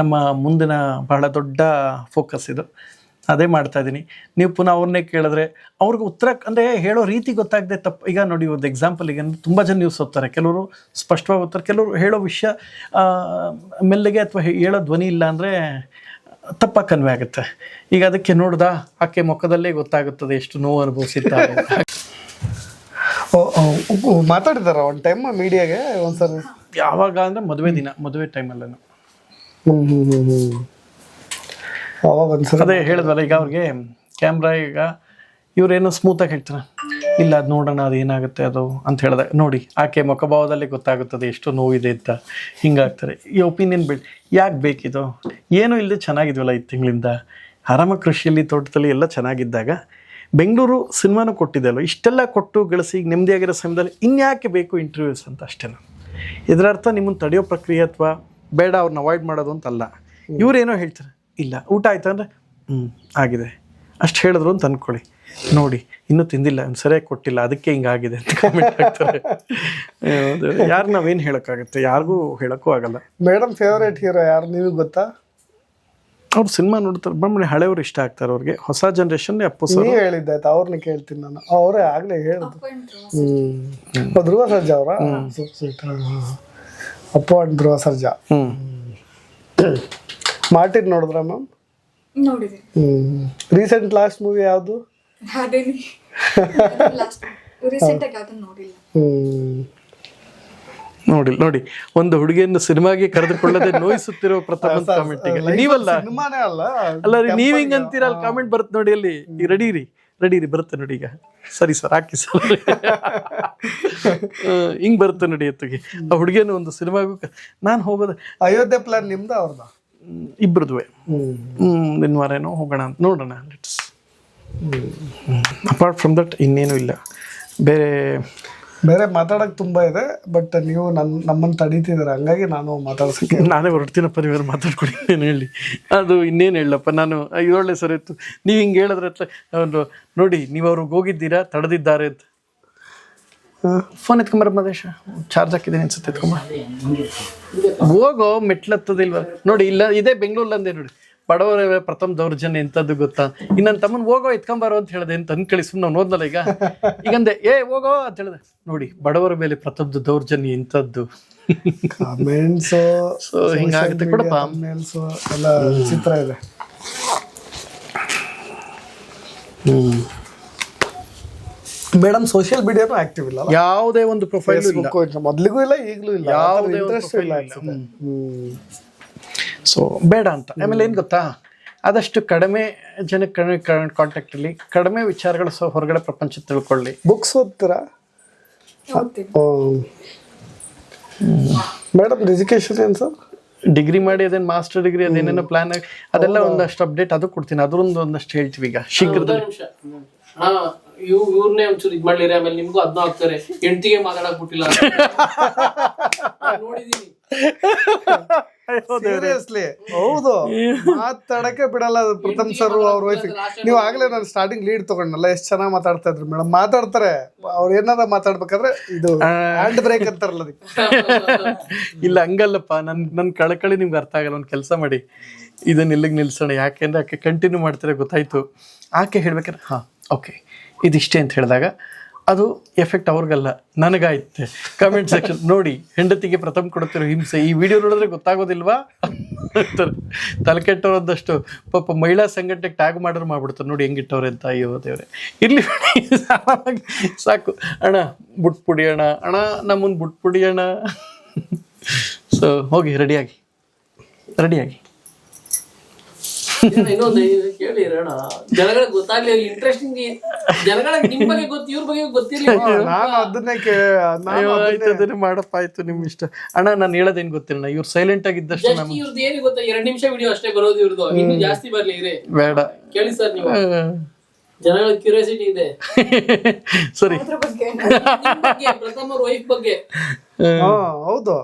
ನಮ್ಮ ಮುಂದಿನ ಬಹಳ ದೊಡ್ಡ ಫೋಕಸ್ ಇದು. ಅದೇ ಮಾಡ್ತಾ ಇದ್ದೀನಿ. ನೀವು ಪುನಃ ಅವ್ರನ್ನೇ ಕೇಳಿದ್ರೆ ಅವ್ರಿಗೆ ಉತ್ತರ ಅಂದರೆ ಹೇಳೋ ರೀತಿ ಗೊತ್ತಾಗದೆ ತಪ್ಪು. ಈಗ ನೋಡಿ ಒಂದು ಎಕ್ಸಾಂಪಲ್ ಈಗ ತುಂಬ ಜನ ನ್ಯೂಸ್ ಓದ್ತಾರೆ. ಕೆಲವರು ಸ್ಪಷ್ಟವಾಗಿ ಓದ್ತಾರೆ ಕೆಲವರು ಹೇಳೋ ವಿಷಯ ಮೆಲ್ಲಿಗೆ ಅಥವಾ ಹೇಳೋ ಧ್ವನಿ ಇಲ್ಲ ಅಂದರೆ ತಪ್ಪ ಕನ್ವೆ ಆಗುತ್ತೆ. ಈಗ ಅದಕ್ಕೆ ನೋಡ್ದಾ ಆಕೆ ಮುಖದಲ್ಲೇ ಗೊತ್ತಾಗುತ್ತದೆ ಎಷ್ಟು ನೋವು ಅನುಭವಿಸಿದ್ದಾರೆ ಅಂತ. ಮಾತಾಡಿದಾರ ಒಂದು ಟೈಮ್ ಮೀಡಿಯಾಗೆ ಒಂದ್ಸಲ ಯಾವಾಗ ಅಂದ್ರೆ ಮದುವೆ ದಿನ ಮದುವೆ ಟೈಮಲ್ಲೂ ಅವಾಗ ಅದೇ ಹೇಳಿದ್ವಲ್ಲ ಈಗ ಅವ್ರಿಗೆ ಕ್ಯಾಮ್ರಾ ಈಗ ಇವರೇನೋ ಸ್ಮೂತಾಗಿ ಹೇಳ್ತಾರೆ. ಇಲ್ಲ ಅದು ನೋಡೋಣ ಅದು ಏನಾಗುತ್ತೆ ಅದು ಅಂತ ಹೇಳಿದಾಗ ನೋಡಿ ಆಕೆ ಮುಖಭಾವದಲ್ಲಿ ಗೊತ್ತಾಗುತ್ತದೆ ಎಷ್ಟು ನೋವಿದೆ ಅಂತ ಹಿಂಗಾಗ್ತಾರೆ. ಈ ಒಪಿನಿಯನ್ ಬಿಡ್ ಯಾಕೆ ಬೇಕಿದು? ಏನೂ ಇಲ್ಲದೆ ಚೆನ್ನಾಗಿದ್ವಲ್ಲ ಐದು ತಿಂಗಳಿಂದ. ಆರಾಮ ಕೃಷಿಯಲ್ಲಿ ತೋಟದಲ್ಲಿ ಎಲ್ಲ ಚೆನ್ನಾಗಿದ್ದಾಗ ಬೆಂಗಳೂರು ಸಿನಿಮಾನು ಕೊಟ್ಟಿದೆ ಅಲ್ವ? ಇಷ್ಟೆಲ್ಲ ಕೊಟ್ಟು ಗಳಿಸಿ ಈಗ ನೆಮ್ಮದಿಯಾಗಿರೋ ಸಮಯದಲ್ಲಿ ಇನ್ಯಾಕೆ ಬೇಕು ಇಂಟರ್ವ್ಯೂಸ್ ಅಂತ ಅಷ್ಟೇ ಇದರ ಅರ್ಥ ನಿಮ್ಮನ್ನು ತಡೆಯೋ ಪ್ರಕ್ರಿಯೆ ಅಥವಾ ಬೇಡ ಅವ್ರನ್ನ ಅವಾಯ್ಡ್ ಮಾಡೋದು ಅಂತಲ್ಲ ಇವರೇನೋ ಹೇಳ್ತಾರೆ ಇಲ್ಲ ಊಟ ಆಯ್ತು ಅಂದರೆ? ಹ್ಞೂ ಆಗಿದೆ. ಅಷ್ಟು ಹೇಳಿದ್ರು ಅಂತ ಅಂದ್ಕೊಳ್ಳಿ ನೋಡಿ ಇನ್ನೂ ತಿಂದಿಲ್ಲ ಸರಿ ಸರಿಯಾಗಿ ಕೊಟ್ಟಿಲ್ಲ ಅದಕ್ಕೆ ಹಿಂಗಾಗಿದೆ ಅಂತ ಕಾಮೆಂಟ್ ಹಾಕ್ತಾರೆ. ಯಾರು ನಾವೇನು ಹೇಳೋಕ್ಕಾಗುತ್ತೆ? ಯಾರಿಗೂ ಹೇಳೋಕ್ಕೂ ಆಗಲ್ಲ. ಮೇಡಮ್ ಫೇವ್ರೇಟ್ ಹೀರೋ ಯಾರು ನೀವು ಗೊತ್ತಾ? ಅವ್ರು ಸಿನಿಮಾ ನೋಡ್ತಾರೆ. ಬಮ್ಮನೆ ಹಳೆಯವ್ರು ಇಷ್ಟ ಆಗ್ತಾರೆ ಅವ್ರಿಗೆ. ಹೊಸ ಜನ್ರೇಷನ್ ಅಪ್ಪು ಸರ್. ಹೇಳಿದ್ದಾಯ್ತು ಅವ್ರನ್ನ ಕೇಳ್ತೀನಿ ನಾನು. ಅವರೇ ಆಗಲೇ ಹೇಳಿದ್ರು ಧ್ರುವ ಸರ್ಜಾ ಅವರ? ಅಪ್ಪು ಅಂಡ್ ಧ್ರುವ ಸರ್ಜಾ. ಹ್ಞೂ ಮಾರ್ಟಿನ್ ನೋಡಿದ್ರ ಮ್ಯಾಮ್? ನೋಡಿದೆ. ಹ್ಮ್. ರೀಸೆಂಟ್ ಲಾಸ್ಟ್ ಮೂವಿ ಯಾವುದು? ಅದೇನಿ. ಲಾಸ್ಟ್ ರೀಸೆಂಟ್ ಆಗಿ ನೋಡಿಲ್ಲ. ಹ್ಮ್. ನೋಡಿ ನೋಡಿ. ಒಂದು ಹುಡುಗಿಯನ್ನು ಸಿನಿಮಾಗೆ ಕರೆದುಕೊಳ್ಳದೆ ನೋಯಿಸುತ್ತಿರುವ ಪ್ರಥಮ ಕಾಮೆಂಟ್ ನೀವಲ್ಲ? ಸಿನಿಮಾನೇ ಅಲ್ಲ. ಅಲ್ಲ ರೀ ನೀವ್ ಹಿಂಗ್ ಅಂತೀರ ಅಲ್ಲಿ ಕಾಮೆಂಟ್ ಬರುತ್ತೆ ನೋಡಿ ಅಲ್ಲಿ. ಈ ರೆಡಿ ರೀ ರೆಡಿ ರೀ ಬರುತ್ತೆ ನೋಡಿ ಈಗ. ಸರಿ ಸರ್ ಹಾಕಿ ಸರ್. ಹಿಂಗ್ ಬರುತ್ತೆ ನೋಡಿ ಎತ್ತಿಗೆ. ಆ ಹುಡುಗಿಯನ್ನು ಒಂದು ಸಿನಿಮಾಗೂ ನಾನು ಹೋಗೋದು ಅಯೋಧ್ಯೆ ಪ್ಲಾನ್ ನಿಮ್ದ ಅವ್ರದ? ಇಬ್ರದುವೆ. ನಿನ್ನ ವಾರ ಏನೋ ಹೋಗೋಣ ಅಂತ ನೋಡೋಣ ಲೆಟ್ಸ್ ಅಪಾರ್ಟ್ ಫ್ರಮ್ ದಟ್ ಇನ್ನೇನು ಇಲ್ಲ. ಬೇರೆ ಬೇರೆ ಮಾತಾಡೋಕೆ ತುಂಬ ಇದೆ ಬಟ್ ನೀವು ನನ್ನ ನಮ್ಮನ್ನು ತಡೀತಿದ್ದೀರ ಹಂಗಾಗಿ ನಾನು ಮಾತಾಡ್ಸಕ್ಕೆ ನಾನೇ ಹೊರಡ್ತೀನಪ್ಪ ನೀವೇನು ಮಾತಾಡ್ಕೊಡಿ ಏನು ಹೇಳಿ. ಅದು ಇನ್ನೇನು ಹೇಳಪ್ಪ ನಾನು ಇದೊಳ್ಳೆ ಸರಿ ಇತ್ತು ನೀವು ಹಿಂಗೆ ಹೇಳಿದ್ರೆ ಹತ್ರ ಒಂದು ನೋಡಿ ನೀವು ಅವ್ರಿಗೆ ಹೋಗಿದ್ದೀರಾ ತಡೆದಿದ್ದಾರೆ ಅಂತ. ಫೋನ್ ಎತ್ಕೊಂಬರ ಮದೇಶ. ಚಾರ್ಜ್ ಹಾಕಿದ್ದೀನಿ ಅನ್ಸುತ್ತೆ ಎತ್ಕೊಂಬ ಹೋಗೋ ಮೆಟ್ಲತ್ತದಿಲ್ವ. ನೋಡಿ ಇಲ್ಲ ಇದೇ ಬೆಂಗಳೂರಲ್ಲಿ ಅಂದೆ ನೋಡಿ. ಬಡವರ ಪ್ರಥಮ ದೌರ್ಜನ್ಯ ಎಂಥದ್ದು ಗೊತ್ತಾ? ಇನ್ನು ನನ್ನ ತಮ್ಮನ್ ಹೋಗೋ ಎತ್ಕೊಂಬಾರೋ ಅಂತ ಹೇಳಿದೆ ಅಂತ ಅನ್ಕಳಿ ಸುಮ್ಮನೆ ನಾವು ನೋದ್ನಲ್ಲ ಈಗ? ಈಗಂದೆ ಏ ಹೋಗೋ ಅಂತ ಹೇಳಿದೆ. ನೋಡಿ ಬಡವರ ಮೇಲೆ ಪ್ರಥಮದ ದೌರ್ಜನ್ಯ ಎಂಥದ್ದು ಕಮೆಂಟ್ಸ್ ಸೊ ಹಿಂಗಾಗುತ್ತೆ ಕೂಡ ಎಲ್ಲ ಚಿತ್ರ ಇದೆ. ಮೇಡಮ್ ಸೋಷಿಯಲ್ ಮೀಡಿಯಾನು ಆಕ್ಟಿವ್ ಇಲ್ಲ ಯಾವುದೇ ಒಂದು ಪ್ರೊಫೈಲ್ ಮೊದಲಿಗೂ ಇಲ್ಲ ಈಗಲೂ ಇಲ್ಲ. ಯಾವುದೇ ಇಂಟ್ರೆಸ್ಟ್ ಇಲ್ಲ ಸೊ ಬೇಡ ಅಂತ. ಆಮೇಲೆ ಏನು ಗೊತ್ತಾ? ಆದಷ್ಟು ಕಡಿಮೆ ಜನ ಕಡಿಮೆ ಕಾಂಟ್ಯಾಕ್ಟ್ ಅಲ್ಲಿ ಕಡಿಮೆ ವಿಚಾರಗಳು ಸಹ ಹೊರಗಡೆ ಪ್ರಪಂಚ ತಿಳ್ಕೊಳ್ಳಿ. ಬುಕ್ಸ್ ಓದ್ತೀರಾ? ಓದ್ತೀನಿ. ಮೇಡಮ್ ಎಜುಕೇಶನ್ ಏನು ಸರ್? ಡಿಗ್ರಿ ಮಾಡಿ ಅದೇನು ಮಾಸ್ಟರ್ ಡಿಗ್ರಿ ಅದೇನೇನೋ ಪ್ಲಾನ್ ಅದೆಲ್ಲ ಒಂದಷ್ಟು ಅಪ್ಡೇಟ್ ಅದು ಕೊಡ್ತೀನಿ. ಅದರೊಂದು ಒಂದಷ್ಟು ಹೇಳ್ತೀವಿ ಈಗ. ಶೀಘ್ರದಲ್ಲಿ. ಇವ್ ಇವ್ರನ್ನೇ ಒಂಚೂರು ಇದ್ ಮಾಡ್ಲಿರಿ ಆಮೇಲೆ ನಿಮ್ಗೂ ಅದ್ನ ಹಾಕ್ತಾರೆ. ಹೆಂಡತಿಗೆ ಮಾತಾಡಕ್ ಬಿಟ್ಟಿಲ್ಲ ನೋಡಿದೀನಿ. ಸೀರಿಯಸ್ಲಿ ಹೌದು. ಮಾತಾಡಕ್ಕೆ ಬಿಡಲ್ಲ ಪ್ರಥಮ್ ಸರ್ ಅವ್ರ ವೈಫ್ ನೀವು ಆಗ್ಲೇ ನಾನು ಸ್ಟಾರ್ಟಿಂಗ್ ಲೀಡ್ ತಗೊಂಡಲ್ಲ ಎಷ್ಟು ಚೆನ್ನಾಗಿ ಮಾತಾಡ್ತಾ ಇದ್ರು ಮೇಡಮ್ ಮಾತಾಡ್ತಾರೆ. ಅವ್ರು ಏನಾರ ಮಾತಾಡ್ಬೇಕಾದ್ರೆ ಇದು ಹ್ಯಾಂಡ್ ಬ್ರೇಕ್ ಅಂತಾರಲ್ಲ ಅದಕ್ಕೆ. ಇಲ್ಲ ಹಂಗಲ್ಲಪ್ಪ. ನನ್ ನನ್ನ ಕಳಕಳಿ ನಿಮ್ಗೆ ಅರ್ಥ ಆಗಲ್ಲ. ಒಂದು ಕೆಲಸ ಮಾಡಿ. ಇದನ್ನ ಇಲ್ಲಿಗೆ ನಿಲ್ಸೋಣ. ಯಾಕೆಂದ್ರೆ ಆಕೆ ಕಂಟಿನ್ಯೂ ಮಾಡ್ತಾರೆ ಗೊತ್ತಾಯ್ತು. ಆಕೆ ಹೇಳ್ಬೇಕಾದ್ರೆ ಹಾಂ ಓಕೆ ಇದಿಷ್ಟೇ ಅಂತ ಹೇಳಿದಾಗ, ಅದು ಎಫೆಕ್ಟ್ ಅವ್ರಿಗಲ್ಲ ನನಗಾಯ್ತು ಕಮೆಂಟ್ ಸೆಕ್ಷನ್ ನೋಡಿ, ಹೆಂಡತಿಗೆ ಪ್ರಥಮ ಕೊಡುತ್ತಿರೋ ಹಿಂಸೆ, ಈ ವಿಡಿಯೋ ನೋಡಿದ್ರೆ ಗೊತ್ತಾಗೋದಿಲ್ವಾ? ಅಂತಾರೆ. ಪಾಪ ಮಹಿಳಾ ಸಂಘಟನೆಗೆ ಟ್ಯಾಗ್ ಮಾಡೋರು ಮಾಡ್ಬಿಡ್ತಾರೆ. ನೋಡಿ ಹೆಂಗಿಟ್ಟವ್ರೆ ಅಂತ ಅಯ್ಯೋ ದೇವ್ರೆ ಇಲ್ಲಿ ಸಾಕು. ಅಣ್ಣ ಬುಟ್ಪುಡಿ ಅಣ್ಣ ಅಣ್ಣ ನಮ್ಮನ್ನು ಬುಟ್ಪುಡಿ ಅಣ್ಣ ಸೊ ಹೋಗಿ ರೆಡಿಯಾಗಿ ರೆಡಿಯಾಗಿ ಇನ್ನೊಂದು ಕೇಳಿ ಅಣ್ಣ ಜನಗಳಿಗೆ ಗೊತ್ತಾಗ್ಲಿ ಇಂಟ್ರೆಸ್ಟಿಂಗ್ ಜನಗಳಿಗೆ ನಿಮ್ ಬಗ್ಗೆ ಗೊತ್ತು ಇವ್ರ ಬಗ್ಗೆ ಗೊತ್ತಿರ್ಲಿ. ನಾನು ಅದನ್ನೇ ಕೇ ನಾನು ಆಯ್ತು ಅದನ್ನೇ ಮಾಡಪ್ಪ ಆಯ್ತು ನಿಮ್ ಇಷ್ಟ. ಅಣ್ಣ ನಾನು ಹೇಳೋದೇನ್ ಗೊತ್ತಿಲ್ಲ ಇವ್ರು ಸೈಲೆಂಟ್ ಆಗಿದ್ದಷ್ಟು ನಮ್ ಇವ್ರದ್ದು ಏನು ಗೊತ್ತಾ? ಎರಡ್ ನಿಮಿಷ ವಿಡಿಯೋ ಅಷ್ಟೇ ಬರೋದು ಇವ್ರದ್ದು ಇನ್ನು ಜಾಸ್ತಿ ಬರ್ಲಿ ಇರೇ. ಬೇಡ. ಕೇಳಿ ಸರ್ ನೀವು. ಜನಗಳ ಕ್ಯೂರಿಯಾಸಿಟಿ ಇದೆ. ಸರಿ. ಅದ್ರ ಬಗ್ಗೆ ನಿಮ್ ಬಗ್ಗೆ ಪ್ರಥಮ ವೈಫ್ ಬಗ್ಗೆ. ಹೌದು.